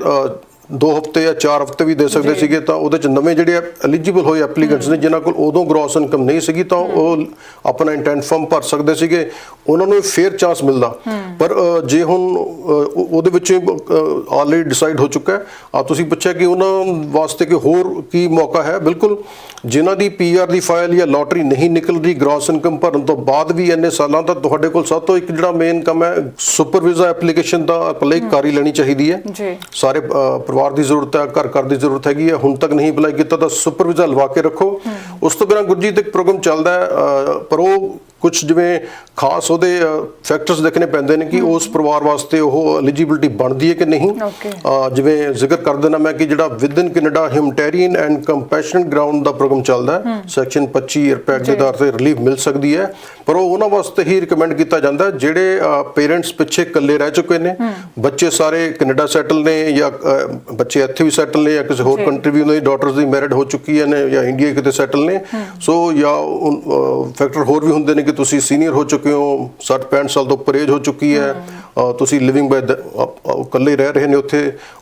ਦੋ ਹਫ਼ਤੇ ਜਾਂ ਚਾਰ ਹਫ਼ਤੇ ਵੀ ਦੇ ਸਕਦੇ ਸੀਗੇ ਤਾਂ ਉਹਦੇ ਚ ਨਵੇਂ ਜਿਹੜੇ ਐਲੀਜੀਬਲ ਹੋਏ ਐਪਲੀਕੈਂਟਸ ਨੇ ਜਿਨ੍ਹਾਂ ਕੋਲ ਉਦੋਂ ਗ੍ਰੋਸ ਇਨਕਮ ਨਹੀਂ ਸੀਗੀ ਤਾਂ ਉਹ ਆਪਣਾ ਇੰਟੈਂਟ ਫਾਰਮ ਭਰ ਸਕਦੇ ਸੀਗੇ। ਉਹਨਾਂ ਨੂੰ ਫੇਅਰ ਚਾਂਸ ਮਿਲਦਾ। ਪਰ ਜੇ ਹੁਣ ਉਹਦੇ ਵਿੱਚ ਆਲਰੇਡੀ ਡਿਸਾਈਡ ਹੋ ਚੁੱਕਾ ਹੈ। ਆ ਤੁਸੀਂ ਪੁੱਛਿਆ ਕਿ ਉਹਨਾਂ ਵਾਸਤੇ ਕਿ ਹੋਰ ਕੀ ਮੌਕਾ ਹੈ? ਬਿਲਕੁਲ ਜਿਨ੍ਹਾਂ ਦੀ ਪੀਆਰ ਦੀ ਫਾਈਲ ਜਾਂ ਲੋਟਰੀ ਨਹੀਂ ਨਿਕਲ ਰਹੀ ਗ੍ਰੋਸ ਇਨਕਮ ਭਰਨ ਤੋਂ ਬਾਅਦ ਵੀ ਇੰਨੇ ਸਾਲਾਂ ਤੱਕ ਤੁਹਾਡੇ ਕੋਲ ਸਭ ਤੋਂ ਇੱਕ ਜਿਹੜਾ ਮੇਨ ਕੰਮ ਹੈ ਸੁਪਰ ਵੀਜ਼ਾ ਐਪਲੀਕੇਸ਼ਨ ਦਾ ਅਪਲਾਈ ਕਰ ਹੀ ਲੈਣੀ ਚਾਹੀਦੀ ਹੈ। ਜੀ। ਸਾਰੇ ਪਰਿਵਾਰ ਦੀ ਜ਼ਰੂਰਤ ਹੈ ਘਰ ਘਰ ਦੀ ਜ਼ਰੂਰਤ ਹੈਗੀ ਹੈ। ਹੁਣ ਤੱਕ ਨਹੀਂ ਅਪਲਾਈ ਕੀਤਾ ਤਾਂ ਸੁਪਰ ਵੀਜ਼ਾ ਲਵਾ ਕੇ ਰੱਖੋ। ਉਸ ਤੋਂ ਬਿਨਾਂ ਗੁਰਜੀਤ ਇੱਕ ਪ੍ਰੋਗਰਾਮ ਚੱਲਦਾ ਹੈ ਪਰ ਉਹ ਕੁਝ ਜਿਵੇਂ ਖਾਸ ਉਹਦੇ ਫੈਕਟਰਸ ਦੇਖਣੇ ਪੈਂਦੇ ਨੇ ਕਿ ਉਸ ਪਰਿਵਾਰ ਵਾਸਤੇ ਉਹ ਐਲੀਜੀਬਿਲਟੀ ਬਣਦੀ ਹੈ ਕਿ ਨਹੀਂ। ਜਿਵੇਂ ਜ਼ਿਕਰ ਕਰ ਦੇਣਾ ਮੈਂ ਕਿ ਜਿਹੜਾ within Canada humanitarian and compassionate ground the programme ਚੱਲਦਾ ਹੈ ਸੈਕਸ਼ਨ 25 ਰੁਪਏ ਦੇ ਆਧਾਰ ਤੇ ਰਿਲੀਫ ਮਿਲ ਸਕਦੀ ਹੈ। ਪਰ ਉਹ ਉਹਨਾਂ ਵਾਸਤੇ ਹੀ ਰეკਮੈਂਡ ਕੀਤਾ ਜਾਂਦਾ ਜਿਹੜੇ ਪੇਰੈਂਟਸ ਪਿੱਛੇ ਇਕੱਲੇ ਰਹਿ ਚੁੱਕੇ ਨੇ। ਬੱਚੇ ਸਾਰੇ ਕੈਨੇਡਾ ਸੈਟਲ ਨੇ ਜਾਂ ਬੱਚੇ ਇੱਥੇ ਵੀ ਸੈਟਲ ਨੇ ਜਾਂ ਕਿਸੇ ਹੋਰ। ਕੰਟਰੀ ਵੀ ਉਹਨਾਂ ਦੀ ਡਾਟਰਸ ਦੀ ਮੈਰਿਡ ਹੋ ਚੁੱਕੀ ਹੈ ਨੇ ਜਾਂ ਇੰਡੀਆ ਕਿਤੇ ਸੈਟਲ ਨੇ। ਸੋ ਜਾਂ ਫੈਕਟਰ ਹੋਰ ਵੀ ਹੁੰਦੇ ਨੇ ਕਿ ਤੁਸੀਂ ਸੀਨੀਅਰ ਹੋ ਚੁੱਕੇ ਹੋ 60 65 ਸਾਲ ਤੋਂ ਉੱਪਰ ਏਜ ਹੋ ਚੁੱਕੀ ਹੈ। ਤੁਸੀਂ ਲਿਵਿੰਗ ਬਾਈ ਇਕੱਲੇ ਰਹਿ ਰਹੇ ਨੇ ਉੱਥੇ।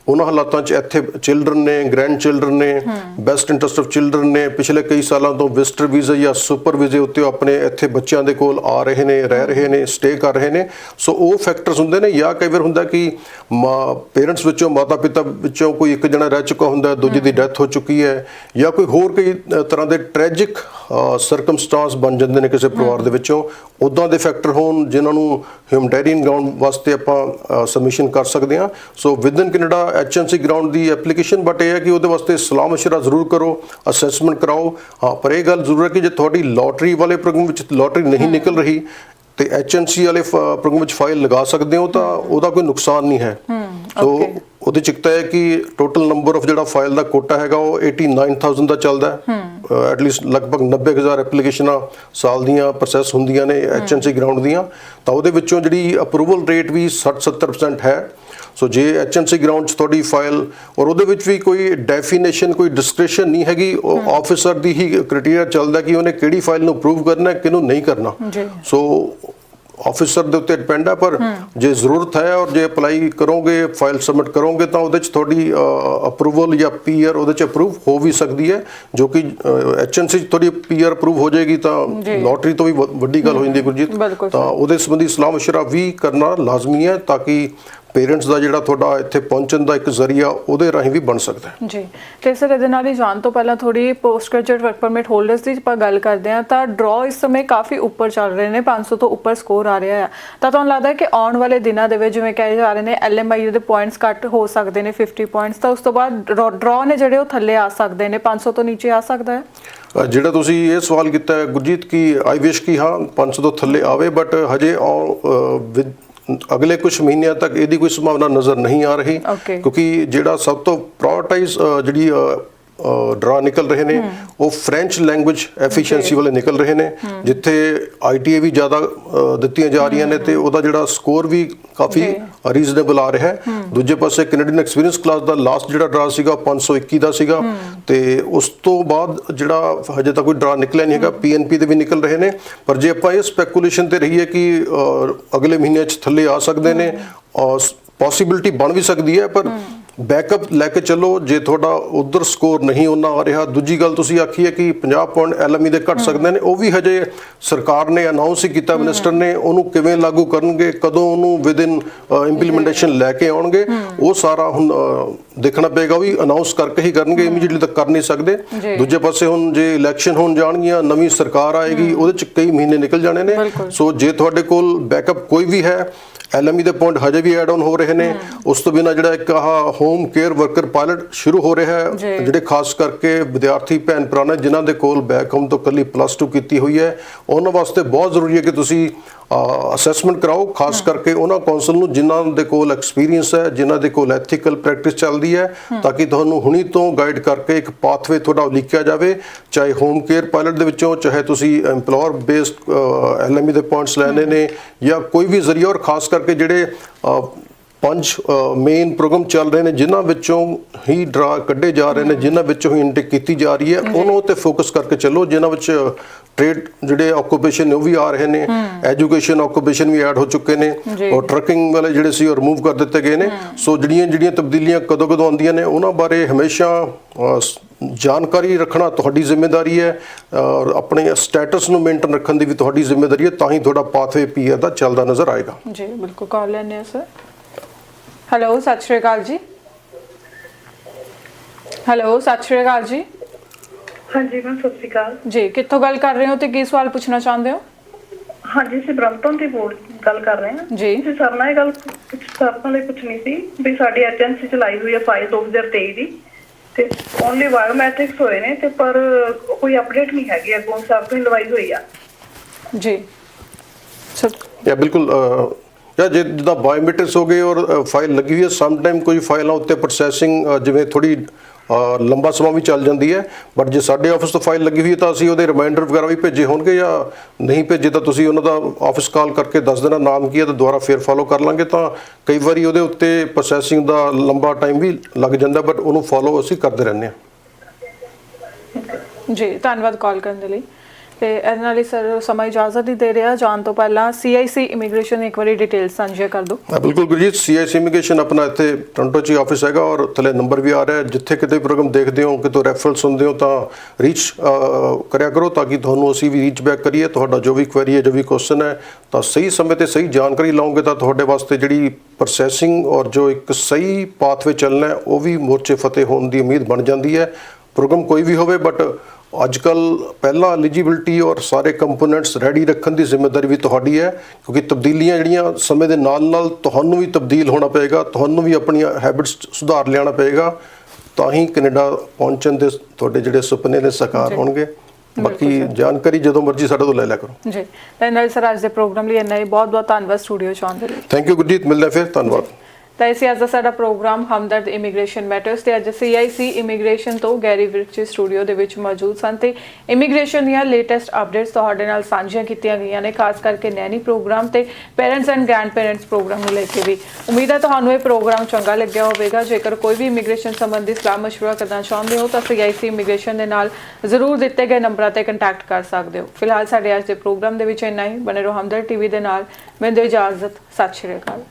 ਉਹਨਾਂ ਹਾਲਾਤਾਂ 'ਚ ਇੱਥੇ ਚਿਲਡਰਨ ਨੇ ਗ੍ਰੈਂਡ ਚਿਲਡਰਨ ਨੇ ਬੈਸਟ ਇੰਟਰਸਟ ਆਫ ਚਿਲਡਰਨ ਨੇ। ਪਿਛਲੇ ਕਈ ਸਾਲਾਂ ਤੋਂ ਵਿਜ਼ਟਰ ਵੀਜ਼ਾ ਜਾਂ ਸੁਪਰ ਵੀਜ਼ੇ ਉੱਤੇ ਆਪਣੇ ਇੱਥੇ ਬੱਚਿਆਂ ਦੇ ਕੋਲ ਆ ਰਹੇ ਨੇ, ਰਹਿ ਰਹੇ ਨੇ ਸਟੇ ਕਰ ਰਹੇ ਨੇ। ਸੋ ਉਹ ਫੈਕਟਰਸ ਹੁੰਦੇ ਨੇ ਜਾਂ ਕਈ ਵਾਰ ਹੁੰਦਾ ਕਿ ਪੇਰੈਂਟਸ ਵਿੱਚੋਂ ਮਾਤਾ ਪਿਤਾ ਵਿੱਚੋਂ ਕੋਈ ਇੱਕ ਜਣਾ ਰਹਿ ਚੁੱਕਾ ਹੁੰਦਾ, ਦੂਜੇ ਦੀ ਡੈਥ ਹੋ ਚੁੱਕੀ ਹੈ। ਜਾਂ ਕੋਈ ਹੋਰ ਕਈ ਤਰ੍ਹਾਂ ਦੇ ਟ੍ਰੈਜਿਕ ਸਰਕਮਸਟੈਂਸ ਬਣ ਜਾਂਦੇ ਨੇ ਕਿਸੇ ਪਰਿਵਾਰ ਦੇ ਵਿੱਚੋਂ। ਉਦਾਂ ਦੇ ਫੈਕਟਰ ਹੋਣ ਜਿਨ੍ਹਾਂ ਨੂੰ ਹਿਊਮਟੇਰੀਅਨ ਗਰਾਊਂਡ ਵਾਸਤੇ ਆਪਾਂ ਸਬਮਿਸ਼ਨ ਕਰ ਸਕਦੇ ਹਾਂ। So within Canada H and C ground the application but ਇਹ ਹੈ ਕਿ ਉਹਦੇ ਵਾਸਤੇ ਸਲਾਹ ਮਸ਼ਵਰਾ ਜ਼ਰੂਰ ਕਰੋ ਅਸੈਸਮੈਂਟ ਕਰਾਓ। ਹਾਂ ਪਰ ਇਹ ਗੱਲ ਜ਼ਰੂਰ ਹੈ ਕਿ ਜੇ ਤੁਹਾਡੀ ਲੋਟਰੀ ਵਾਲੇ ਪ੍ਰੋਗਰਾਮ ਵਿੱਚ ਲੋਟਰੀ ਨਹੀਂ ਨਿਕਲ ਰਹੀ ਤੇ ਐਚਐਨਸੀ ਵਾਲੇ ਪ੍ਰੋਗਰਾਮ ਵਿੱਚ ਫਾਈਲ ਲਗਾ ਸਕਦੇ ਹੋ ਤਾਂ ਉਹਦਾ ਕੋਈ ਨੁਕਸਾਨ ਨਹੀਂ ਹੈ। ਸੋ. ਉਹਦੇ ਚ ਤਾਂ ਹੈ ਕਿ ਟੋਟਲ ਨੰਬਰ ਆਫ ਜਿਹੜਾ ਫਾਈਲ ਦਾ ਕੋਟਾ ਹੈਗਾ ਉਹ 89000 ਦਾ ਚੱਲਦਾ ਹੈ। ਐਟ ਲੀਸਟ ਲਗਭਗ 90000 ਐਪਲੀਕੇਸ਼ਨਾਂ ਸਾਲ ਦੀਆਂ ਪ੍ਰੋਸੈਸ ਹੁੰਦੀਆਂ ਨੇ ਐਚਐਨਸੀ ਗਰਾਊਂਡ ਦੀਆਂ। ਤਾਂ ਉਹਦੇ ਵਿੱਚੋਂ ਜਿਹੜੀ ਅਪਰੂਵਲ ਰੇਟ ਵੀ 60-70% ਹੈ। ਸੋ ਜੇ ਐਚਐਨਸੀ ਗਰਾਊਂਡ 'ਚ ਤੁਹਾਡੀ ਫਾਈਲ ਔਰ ਉਹਦੇ ਵਿੱਚ ਵੀ ਕੋਈ ਡੈਫੀਨੇਸ਼ਨ ਕੋਈ ਡਿਸਕ੍ਰਿਪਸ਼ਨ ਨਹੀਂ ਹੈਗੀ ਉਹ ਆਫੀਸਰ ਦੀ ਹੀ ਕ੍ਰਾਈਟੇਰੀਆ ਚੱਲਦਾ ਕਿ ਉਹਨੇ ਕਿਹੜੀ ਫਾਈਲ ਨੂੰ ਅਪਰੂਵ ਕਰਨਾ ਹੈ ਕਿਹਨੂੰ ਨਹੀਂ ਕਰਨਾ। ਸੋ ਆਫੀਸਰ ਦੇ ਉੱਤੇ ਡਿਪੈਂਡ ਹੈ ਪਰ ਜੇ ਜ਼ਰੂਰਤ ਹੈ ਔਰ ਜੇ ਅਪਲਾਈ ਕਰੋਗੇ ਫਾਈਲ ਸਬਮਿਟ ਕਰੋਗੇ ਤਾਂ ਉਹਦੇ ਚ ਤੁਹਾਡੀ ਅਪਰੂਵਲ ਜਾਂ ਪੀਆਰ ਉਹਦੇ ਚ ਅਪਰੂਵ ਹੋ ਵੀ ਸਕਦੀ ਹੈ ਜੋ ਕਿ ਐਚਐਨਸੀ ਚ ਤੁਹਾਡੀ ਪੀਆਰ ਅਪਰੂਵ ਹੋ ਜਾਏਗੀ ਤਾਂ। ਲੋਟਰੀ ਤੋਂ ਵੀ ਵੱਡੀ ਗੱਲ ਹੋ ਜਾਂਦੀ ਹੈ ਗੁਰਜੀਤ। ਤਾਂ ਉਹਦੇ ਸੰਬੰਧੀ ਸਲਾਹ ਮਸ਼ਵਰਾ ਵੀ ਕਰਨਾ ਲਾਜ਼ਮੀ ਹੈ ਤਾਂ ਕਿ ਪੇਰੈਂਟਸ ਦਾ ਜਿਹੜਾ ਤੁਹਾਡਾ ਇੱਥੇ ਪਹੁੰਚਣ ਦਾ ਇੱਕ ਜ਼ਰੀਆ ਉਹਦੇ ਰਾਹੀਂ ਵੀ ਬਣ ਸਕਦਾ ਹੈ। ਜੀ ਤੇ ਸਰ ਇਹਦੇ ਨਾਲ ਹੀ ਜਾਣ ਤੋਂ ਪਹਿਲਾਂ ਥੋੜੀ post graduate work permit holders ਦੀ ਆਪਾਂ ਗੱਲ ਕਰਦੇ ਹਾਂ ਤਾਂ ਡਰਾ ਇਸ ਸਮੇਂ ਕਾਫੀ ਉੱਪਰ ਚੱਲ ਰਹੇ ਨੇ 500 ਤੋਂ ਉੱਪਰ ਸਕੋਰ ਆ ਰਿਹਾ ਹੈ। ਤਾਂ ਤੁਹਾਨੂੰ ਲੱਗਦਾ ਹੈ ਕਿ ਆਉਣ ਵਾਲੇ ਦਿਨਾਂ ਦੇ ਵਿੱਚ ਜਿਵੇਂ ਕਹੇ ਜਾ ਰਹੇ ਨੇ ਐਲਐਮਆਈ ਦੇ ਪੁਆਇੰਟਸ ਘੱਟ ਹੋ ਸਕਦੇ ਨੇ 50 ਪੁਆਇੰਟਸ ਤਾਂ ਉਸ ਤੋਂ ਬਾਅਦ ਡਰਾ ਨੇ ਜਿਹੜੇ ਉਹ ਥੱਲੇ ਆ ਸਕਦੇ ਨੇ 500 ਤੋਂ ਨੀਚੇ ਆ ਸਕਦਾ ਹੈ? ਜਿਹੜਾ ਤੁਸੀਂ ਇਹ ਸਵਾਲ ਕੀਤਾ ਹੈ ਗੁਰਜੀਤ ਕੀ ਆਈ ਵਿਸ਼ ਕੀ ਹਾਂ 500 ਤੋਂ ਥੱਲੇ ਆਵੇ ਬਟ ਹਜੇ ਅਗਲੇ ਕੁਝ ਮਹੀਨਿਆਂ ਤੱਕ ਇਹਦੀ ਕੋਈ ਸੰਭਾਵਨਾ ਨਜ਼ਰ ਨਹੀਂ ਆ ਰਹੀ. ਕਿਉਂਕਿ ਜਿਹੜਾ ਸਭ ਤੋਂ ਪ੍ਰਾਇੋਰਟਾਈਜ਼ ਜਿਹੜੀ ਡਰਾ ਨਿਕਲ ਰਹੇ ਨੇ। ਉਹ ਫ੍ਰੈਂਚ ਲੈਂਗੁਏਜ ਐਫੀਸ਼ੀਐਂਸੀ ਵਾਲੇ ਨਿਕਲ ਰਹੇ ਨੇ ਜਿੱਥੇ ਆਈਟੀਏ ਵੀ ਜ਼ਿਆਦਾ ਦਿੱਤੀਆਂ ਜਾ ਰਹੀਆਂ ਨੇ ਤੇ ਉਹਦਾ ਜਿਹੜਾ ਸਕੋਰ ਵੀ ਕਾਫੀ। ਰੀਜ਼ਨੇਬਲ ਆ ਰਿਹਾ ਹੈ। ਦੂਜੇ ਪਾਸੇ ਕੈਨੇਡੀਅਨ ਐਕਸਪੀਰੀਅੰਸ ਕਲਾਸ ਦਾ ਲਾਸਟ ਜਿਹੜਾ ਡਰਾ ਸੀਗਾ ਉਹ 521 ਦਾ ਸੀਗਾ। ਤੇ ਉਸ ਤੋਂ ਬਾਅਦ ਜਿਹੜਾ ਹਜੇ ਤੱਕ ਕੋਈ ਡਰਾ ਨਿਕਲਿਆ ਨਹੀਂ ਹੈਗਾ ਪੀਐਨਪੀ ਦੇ ਵੀ ਨਿਕਲ ਰਹੇ ਨੇ। ਪਰ ਜੇ ਆਪਾਂ ਇਹ ਸਪੈਕੂਲੇਸ਼ਨ ਤੇ ਰਹੀਏ ਕਿ ਅਗਲੇ ਮਹੀਨੇ 'ਚ ਥੱਲੇ ਆ ਸਕਦੇ ਨੇ ਪੋਸਿਬਿਲਿਟੀ ਬਣ ਵੀ ਸਕਦੀ ਹੈ ਪਰ ਬੈਕਅਪ ਲੈ ਕੇ ਚੱਲੋ ਜੇ ਤੁਹਾਡਾ ਉਧਰ ਸਕੋਰ ਨਹੀਂ ਉਹਨਾਂ ਆ ਰਿਹਾ ਦੂਜੀ ਗੱਲ ਤੁਸੀਂ ਆਖੀ ਹੈ ਕਿ 50 ਪੁਆਇੰਟ ਐਲਐਮਈ ਦੇ ਘਟ ਸਕਦੇ ਨੇ ਉਹ ਵੀ ਹਜੇ ਸਰਕਾਰ ਨੇ ਅਨਾਉਂਸ ਹੀ ਕੀਤਾ ਮਿਨਿਸਟਰ ਨੇ ਉਹਨੂੰ ਕਿਵੇਂ ਲਾਗੂ ਕਰਨਗੇ ਕਦੋਂ ਉਹਨੂੰ ਵਿਦਿਨ ਇੰਪਲੀਮੈਂਟੇਸ਼ਨ ਲੈ ਕੇ ਆਉਣਗੇ ਉਹ ਸਾਰਾ ਹੁਣ ਦੇਖਣਾ ਪਏਗਾ ਵੀ ਅਨਾਉਂਸ ਕਰਕੇ ਹੀ ਕਰਨਗੇ ਇਮੀਡੀਏਟਲੀ ਤਾਂ ਕਰ ਨਹੀਂ ਸਕਦੇ। ਦੂਜੇ ਪਾਸੇ ਹੁਣ ਜੇ ਇਲੈਕਸ਼ਨ ਹੋਣ ਜਾਣਗੀਆਂ ਨਵੀਂ ਸਰਕਾਰ ਆਏਗੀ ਉਹਦੇ ਚ ਕਈ ਮਹੀਨੇ ਨਿਕਲ ਜਾਣੇ ਨੇ। ਸੋ ਜੇ ਤੁਹਾਡੇ ਕੋਲ ਬੈਕਅਪ ਕੋਈ ਵੀ ਹੈ ਐਲਐਮਈ ਦੇ ਪੁਆਇੰਟ ਹਜੇ ਵੀ ਐਡ ਆਨ ਹੋ ਰਹੇ ਨੇ। ਉਸ ਤੋਂ ਬਿਨਾ ਜਿਹੜਾ ਇੱਕ ਆਹ ਹੋਮ ਕੇਅਰ ਵਰਕਰ ਪਾਇਲਟ ਸ਼ੁਰੂ ਹੋ ਰਿਹਾ ਹੈ। ਜਿਹੜੇ ਖਾਸ ਕਰਕੇ ਵਿਦਿਆਰਥੀ ਭੈਣ ਭਰਾ ਨੇ ਜਿਨ੍ਹਾਂ ਦੇ ਕੋਲ ਬੈਕ ਹੋਮ ਤੋਂ ਕੱਲੀ ਪਲੱਸ 2 ਕੀਤੀ ਹੋਈ ਹੈ। ਉਹਨਾਂ ਵਾਸਤੇ ਬਹੁਤ ਜ਼ਰੂਰੀ ਹੈ ਕਿ ਤੁਸੀਂ ਅਸੈਸਮੈਂਟ ਕਰਾਓ। ਖਾਸ ਕਰਕੇ ਉਹਨਾਂ ਕੌਂਸਲ ਨੂੰ ਜਿਨ੍ਹਾਂ ਦੇ ਕੋਲ ਐਕਸਪੀਰੀਅੰਸ ਹੈ ਜਿਨ੍ਹਾਂ ਦੇ ਕੋਲ ਐਥੀਕਲ ਪ੍ਰੈਕਟਿਸ ਚੱਲਦੀ ਹੈ ਤਾਂ ਕਿ ਤੁਹਾਨੂੰ ਹੁਣੀ ਤੋਂ ਗਾਈਡ ਕਰਕੇ ਇੱਕ ਪਾਥਵੇ ਤੁਹਾਡਾ ਲਿਖਿਆ ਜਾਵੇ। ਚਾਹੇ ਹੋਮ ਕੇਅਰ ਪਾਇਲਟ ਦੇ ਵਿੱਚੋਂ ਚਾਹੇ ਤੁਸੀਂ EMPLOYER ਬੇਸਡ ਐਲਐਮਈ ਦੇ ਪੁਆਇੰਟਸ ਲੈਣੇ ਨੇ ਜਾਂ ਕੋਈ ਵੀ ਜ਼ਰੀਆ ਔਰ ਖਾਸ ਕਰਕੇ ਜਿਹੜੇ ਅ, ਪੰਜ ਮੇਨ ਪ੍ਰੋਗਰਾਮ ਚੱਲ ਰਹੇ ਨੇ ਜਿਨ੍ਹਾਂ ਵਿੱਚੋਂ ਹੀ ਡਰਾ ਕੱਢੇ ਜਾ ਰਹੇ ਨੇ ਜਿਨ੍ਹਾਂ ਵਿੱਚੋਂ ਹੀ ਇਨਟੇਕ ਕੀਤੀ ਜਾ ਰਹੀ ਹੈ ਉਹਨਾਂ ਉੱਤੇ ਫੋਕਸ ਕਰਕੇ ਚੱਲੋ ਜਿਨ੍ਹਾਂ ਵਿੱਚ ਟ੍ਰੇਡ ਜਿਹੜੇ ਆਕੂਪੇਸ਼ਨ ਨੇ ਉਹ ਵੀ ਆ ਰਹੇ ਨੇ ਐਜੂਕੇਸ਼ਨ ਆਕੂਪੇਸ਼ਨ ਵੀ ਐਡ ਹੋ ਚੁੱਕੇ ਨੇ। ਔਰ ਟਰਕਿੰਗ ਵਾਲੇ ਜਿਹੜੇ ਸੀ ਉਹ ਰਿਮੂਵ ਕਰ ਦਿੱਤੇ ਗਏ ਨੇ। ਸੋ ਜਿਹੜੀਆਂ ਜਿਹੜੀਆਂ ਤਬਦੀਲੀਆਂ ਕਦੋਂ ਕਦੋਂ ਆਉਂਦੀਆਂ ਨੇ ਉਹਨਾਂ ਬਾਰੇ ਹਮੇਸ਼ਾ ਜਾਣਕਾਰੀ ਰੱਖਣਾ ਤੁਹਾਡੀ ਜ਼ਿੰਮੇਵਾਰੀ ਹੈ ਔਰ ਆਪਣੇ ਸਟੇਟਸ ਨੂੰ ਮੇਨਟੇਨ ਰੱਖਣ ਦੀ ਵੀ ਤੁਹਾਡੀ ਜ਼ਿੰਮੇਵਾਰੀ ਹੈ ਤਾਂ ਹੀ ਤੁਹਾਡਾ ਪਾਥਵੇ ਪੀਆਰ ਦਾ ਚੱਲਦਾ ਨਜ਼ਰ ਆਏਗਾ। ਜੀ ਬਿਲਕੁਲ ਕਾਲ ਲੈਣੇ ਆ ਸਰ ਹੈਲੋ ਸਤਿ ਸ਼੍ਰੀ ਅਕਾਲ ਜੀ। ਹੈਲੋ ਸਤਿ ਸ਼੍ਰੀ ਅਕਾਲ ਜੀ। ਹਾਂਜੀ ਮੈਮ ਸਤਿ ਸ਼੍ਰੀ ਅਕਾਲ। ਜੀ ਕਿੱਥੋਂ ਗੱਲ ਕਰ ਰਹੇ ਹੋ ਤੇ ਕੀ ਸਵਾਲ ਪੁੱਛਣਾ ਚਾਹੁੰਦੇ ਹੋ? ਹਾਂਜੀ ਅਸੀਂ ਬ੍ਰੰਪਟਨ ਦੀ ਬੋਰਡ ਗੱਲ ਕਰ ਰਹੇ ਹਾਂ। ਜੀ। ਤੁਸੀਂ ਸਰ ਨਾਲ ਇਹ ਗੱਲ ਪੁੱਛ ਸਰ ਨਾਲ ਇਹ ਪੁੱਛਣੀ ਸੀ ਵੀ ਸਾਡੀ ਏਜੰਸੀ ਚਲਾਈ ਹੋਈ ਹੈ ਫਾਈਲ 2023 ਦੀ ਤੇ ਓਨਲੀ ਬਾਇਓਮੈਟ੍ਰਿਕਸ ਹੋਏ ਨੇ ਤੇ ਪਰ ਕੋਈ ਅਪਡੇਟ ਨਹੀਂ ਹੈਗੀ ਅੱਗੋਂ ਸਰ ਤੋਂ ਹੀ ਲਵਾਈ ਹੋਈ ਆ। ਜੀ। ਸਰ। ਯਾ ਬਿਲਕੁਲ ਯਾ ਜੇ ਜਿੱਦਾਂ ਬਾਇਓਮੈਟ੍ਰਿਕਸ ਹੋ ਗਏ ਔਰ ਫਾਈਲ ਲੱਗੀ ਹੋਈ ਹੈ ਸਮ ਟਾਈਮ ਕੋਈ ਫਾਈਲਾਂ ਉੱਤੇ ਪ੍ਰੋਸੈਸਿੰਗ ਜਿਵੇਂ ਥੋੜੀ ਲੰਬਾ ਸਮਾਂ ਵੀ ਚੱਲ ਜਾਂਦੀ ਹੈ ਬਟ ਜੇ ਸਾਡੇ ਆਫਿਸ ਤੋਂ ਫਾਈਲ ਲੱਗੀ ਹੋਈ ਹੈ ਤਾਂ ਅਸੀਂ ਉਹਦੇ ਰਿਮਾਈਂਡਰ ਵਗੈਰਾ ਵੀ ਭੇਜੇ ਹੋਣਗੇ ਜਾਂ ਨਹੀਂ ਭੇਜੇ ਤਾਂ ਤੁਸੀਂ ਉਹਨਾਂ ਦਾ ਆਫਿਸ ਕਾਲ ਕਰਕੇ ਦੱਸ ਦੇਣਾ, ਨਾਮ ਕੀ ਹੈ ਤਾਂ ਦੁਬਾਰਾ ਫੇਰ ਫਾਲੋ ਕਰ ਲਾਂਗੇ ਤਾਂ ਕਈ ਵਾਰੀ ਉਹਦੇ ਉੱਤੇ ਪ੍ਰੋਸੈਸਿੰਗ ਦਾ ਲੰਬਾ ਟਾਈਮ ਵੀ ਲੱਗ ਜਾਂਦਾ ਬਟ ਉਹਨੂੰ ਫਾਲੋ ਅਸੀਂ ਕਰਦੇ ਰਹਿੰਦੇ ਹਾਂ। ਜੀ, ਧੰਨਵਾਦ ਕਾਲ ਕਰਨ ਦੇ ਲਈ। ਤੇ ਇਹਦੇ ਨਾਲ ਹੀ ਸਰ ਸਮਾਂ ਇਜਾਜ਼ਤ ਨਹੀਂ ਦੇ ਰਿਹਾ। ਜਾਣ ਤੋਂ ਪਹਿਲਾਂ ਸੀਆਈਸੀ ਇਮੀਗ੍ਰੇਸ਼ਨ ਇੱਕ ਵਾਰੀ ਡਿਟੇਲ ਸਾਂਝੀਆਂ ਕਰ ਦਿਓ। ਹਾਂ, ਬਿਲਕੁਲ ਗੁਰਜੀਤ ਸੀਆਈਸੀ ਇਮੀਗ੍ਰੇਸ਼ਨ ਆਪਣਾ ਇੱਥੇ ਟੋਰਾਂਟੋ 'ਚ ਆਫਿਸ ਹੈਗਾ ਔਰ ਥੱਲੇ ਨੰਬਰ ਵੀ ਆ ਰਿਹਾ ਜਿੱਥੇ ਕਿਤੇ ਪ੍ਰੋਗਰਾਮ ਦੇਖਦੇ ਹੋ ਕਿਤੋਂ ਰੈਫਰਲ ਸੁਣਦੇ ਹੋ ਤਾਂ ਰੀਚ ਕਰਿਆ ਕਰੋ ਤਾਂ ਕਿ ਤੁਹਾਨੂੰ ਅਸੀਂ ਵੀ ਰੀਚ ਬੈਕ ਕਰੀਏ। ਤੁਹਾਡਾ ਜੋ ਵੀ ਕੁਐਰੀ ਹੈ ਜੋ ਵੀ ਕੁਐਸਚਨ ਹੈ ਤਾਂ ਸਹੀ ਸਮੇਂ ਤੇ ਸਹੀ ਜਾਣਕਾਰੀ ਲਾਓਗੇ ਤਾਂ ਤੁਹਾਡੇ ਵਾਸਤੇ ਜਿਹੜੀ ਪ੍ਰੋਸੈਸਿੰਗ ਔਰ ਜੋ ਇੱਕ ਸਹੀ ਪਾਥਵੇ ਚੱਲਣਾ ਹੈ ਉਹ ਵੀ ਮੋਰਚੇ ਫਤਿਹ ਹੋਣ ਦੀ ਉਮੀਦ ਬਣ ਜਾਂਦੀ ਹੈ। ਪ੍ਰੋਗਰਾਮ ਕੋਈ ਵੀ ਹੋਵੇ ਬਟ ਅੱਜ ਕੱਲ ਪਹਿਲਾਂ ਐਲੀਜੀਬਿਲਟੀ ਔਰ ਸਾਰੇ ਕੰਪੋਨੈਂਟਸ ਰੈਡੀ ਰੱਖਣ ਦੀ ਜ਼ਿੰਮੇਵਾਰੀ ਵੀ ਤੁਹਾਡੀ ਹੈ ਕਿਉਂਕਿ ਤਬਦੀਲੀਆਂ ਜਿਹੜੀਆਂ ਸਮੇਂ ਦੇ ਨਾਲ ਨਾਲ ਤੁਹਾਨੂੰ ਵੀ ਤਬਦੀਲ ਹੋਣਾ ਪਏਗਾ ਤੁਹਾਨੂੰ ਵੀ ਆਪਣੀਆਂ ਹੈਬਿਟਸ ਸੁਧਾਰ ਲਿਆਉਣਾ ਪਏਗਾ ਤਾਂ ਹੀ ਕੈਨੇਡਾ ਪਹੁੰਚਣ ਦੇ ਤੁਹਾਡੇ ਜਿਹੜੇ ਸੁਪਨੇ ਨੇ ਸਾਕਾਰ ਹੋਣਗੇ। ਬਾਕੀ ਜਾਣਕਾਰੀ ਜਦੋਂ ਮਰਜ਼ੀ ਸਾਡੇ ਤੋਂ ਲੈ ਲਿਆ ਕਰੋ। ਜੀ। ਤੇ ਨਾਲ ਸਰ ਅੱਜ ਦੇ ਪ੍ਰੋਗਰਾਮ ਲਈ ਇੰਨਾ ਹੀ ਬਹੁਤ ਬਹੁਤ ਧੰਨਵਾਦ ਸਟੂਡੀਓ ਚ ਆਉਣ ਦੇ ਲਈ। Thank you Gurjeet. ਮਿਲਦੇ ਫਿਰ। ਧੰਨਵਾਦ। ਤਾਂ ਇਸੇ ਅੱਜ ਦਾ ਸਾਡਾ ਪ੍ਰੋਗਰਾਮ ਹਮਦਰਦ ਇਮੀਗ੍ਰੇਸ਼ਨ ਮੈਟਰਸ ਤੇ ਅੱਜ ਸੀਆਈਸੀ ਇਮੀਗ੍ਰੇਸ਼ਨ ਤੋਂ ਗੈਰੀ ਵਿਰਚ ਸਟੂਡੀਓ ਦੇ ਵਿੱਚ ਮੌਜੂਦ ਸਨ ਤੇ ਇਮੀਗ੍ਰੇਸ਼ਨ ਦੀਆਂ ਲੇਟੈਸਟ ਅਪਡੇਟਸ ਤੁਹਾਡੇ ਨਾਲ ਸਾਂਝੀਆਂ ਕੀਤੀਆਂ ਗਈਆਂ ਨੇ, ਖਾਸ ਕਰਕੇ ਨੈਨੀ ਪ੍ਰੋਗਰਾਮ ਤੇ parents and grandparents programme ਨੂੰ ਲੈ ਕੇ ਵੀ। ਉਮੀਦ ਹੈ ਤੁਹਾਨੂੰ ਇਹ ਪ੍ਰੋਗਰਾਮ ਚੰਗਾ ਲੱਗਿਆ ਹੋਵੇਗਾ। ਜੇਕਰ ਕੋਈ ਵੀ ਇਮੀਗ੍ਰੇਸ਼ਨ ਸੰਬੰਧੀ ਸਲਾਹ ਮਸ਼ਵਰਾ ਕਰਨਾ ਚਾਹੁੰਦੇ ਹੋ ਤਾਂ ਸੀਆਈਸੀ ਇਮੀਗ੍ਰੇਸ਼ਨ ਦੇ ਨਾਲ ਜ਼ਰੂਰ ਦਿੱਤੇ ਗਏ ਨੰਬਰਾਂ ਤੇ ਕੰਟੈਕਟ ਕਰ ਸਕਦੇ ਹੋ। ਫਿਲਹਾਲ ਸਾਡੇ ਅੱਜ ਦੇ ਪ੍ਰੋਗਰਾਮ ਦੇ ਵਿੱਚ ਇੰਨਾ ਹੀ। ਬਨੇ ਰਹੋ ਹਮਦਰ ਟੀਵੀ ਦੇ ਨਾਲ। ਮੈਨੂੰ ਦਿਓ ਇਜਾਜ਼ਤ ਸਤਿ ਸ਼੍ਰੀ ਅਕਾਲ।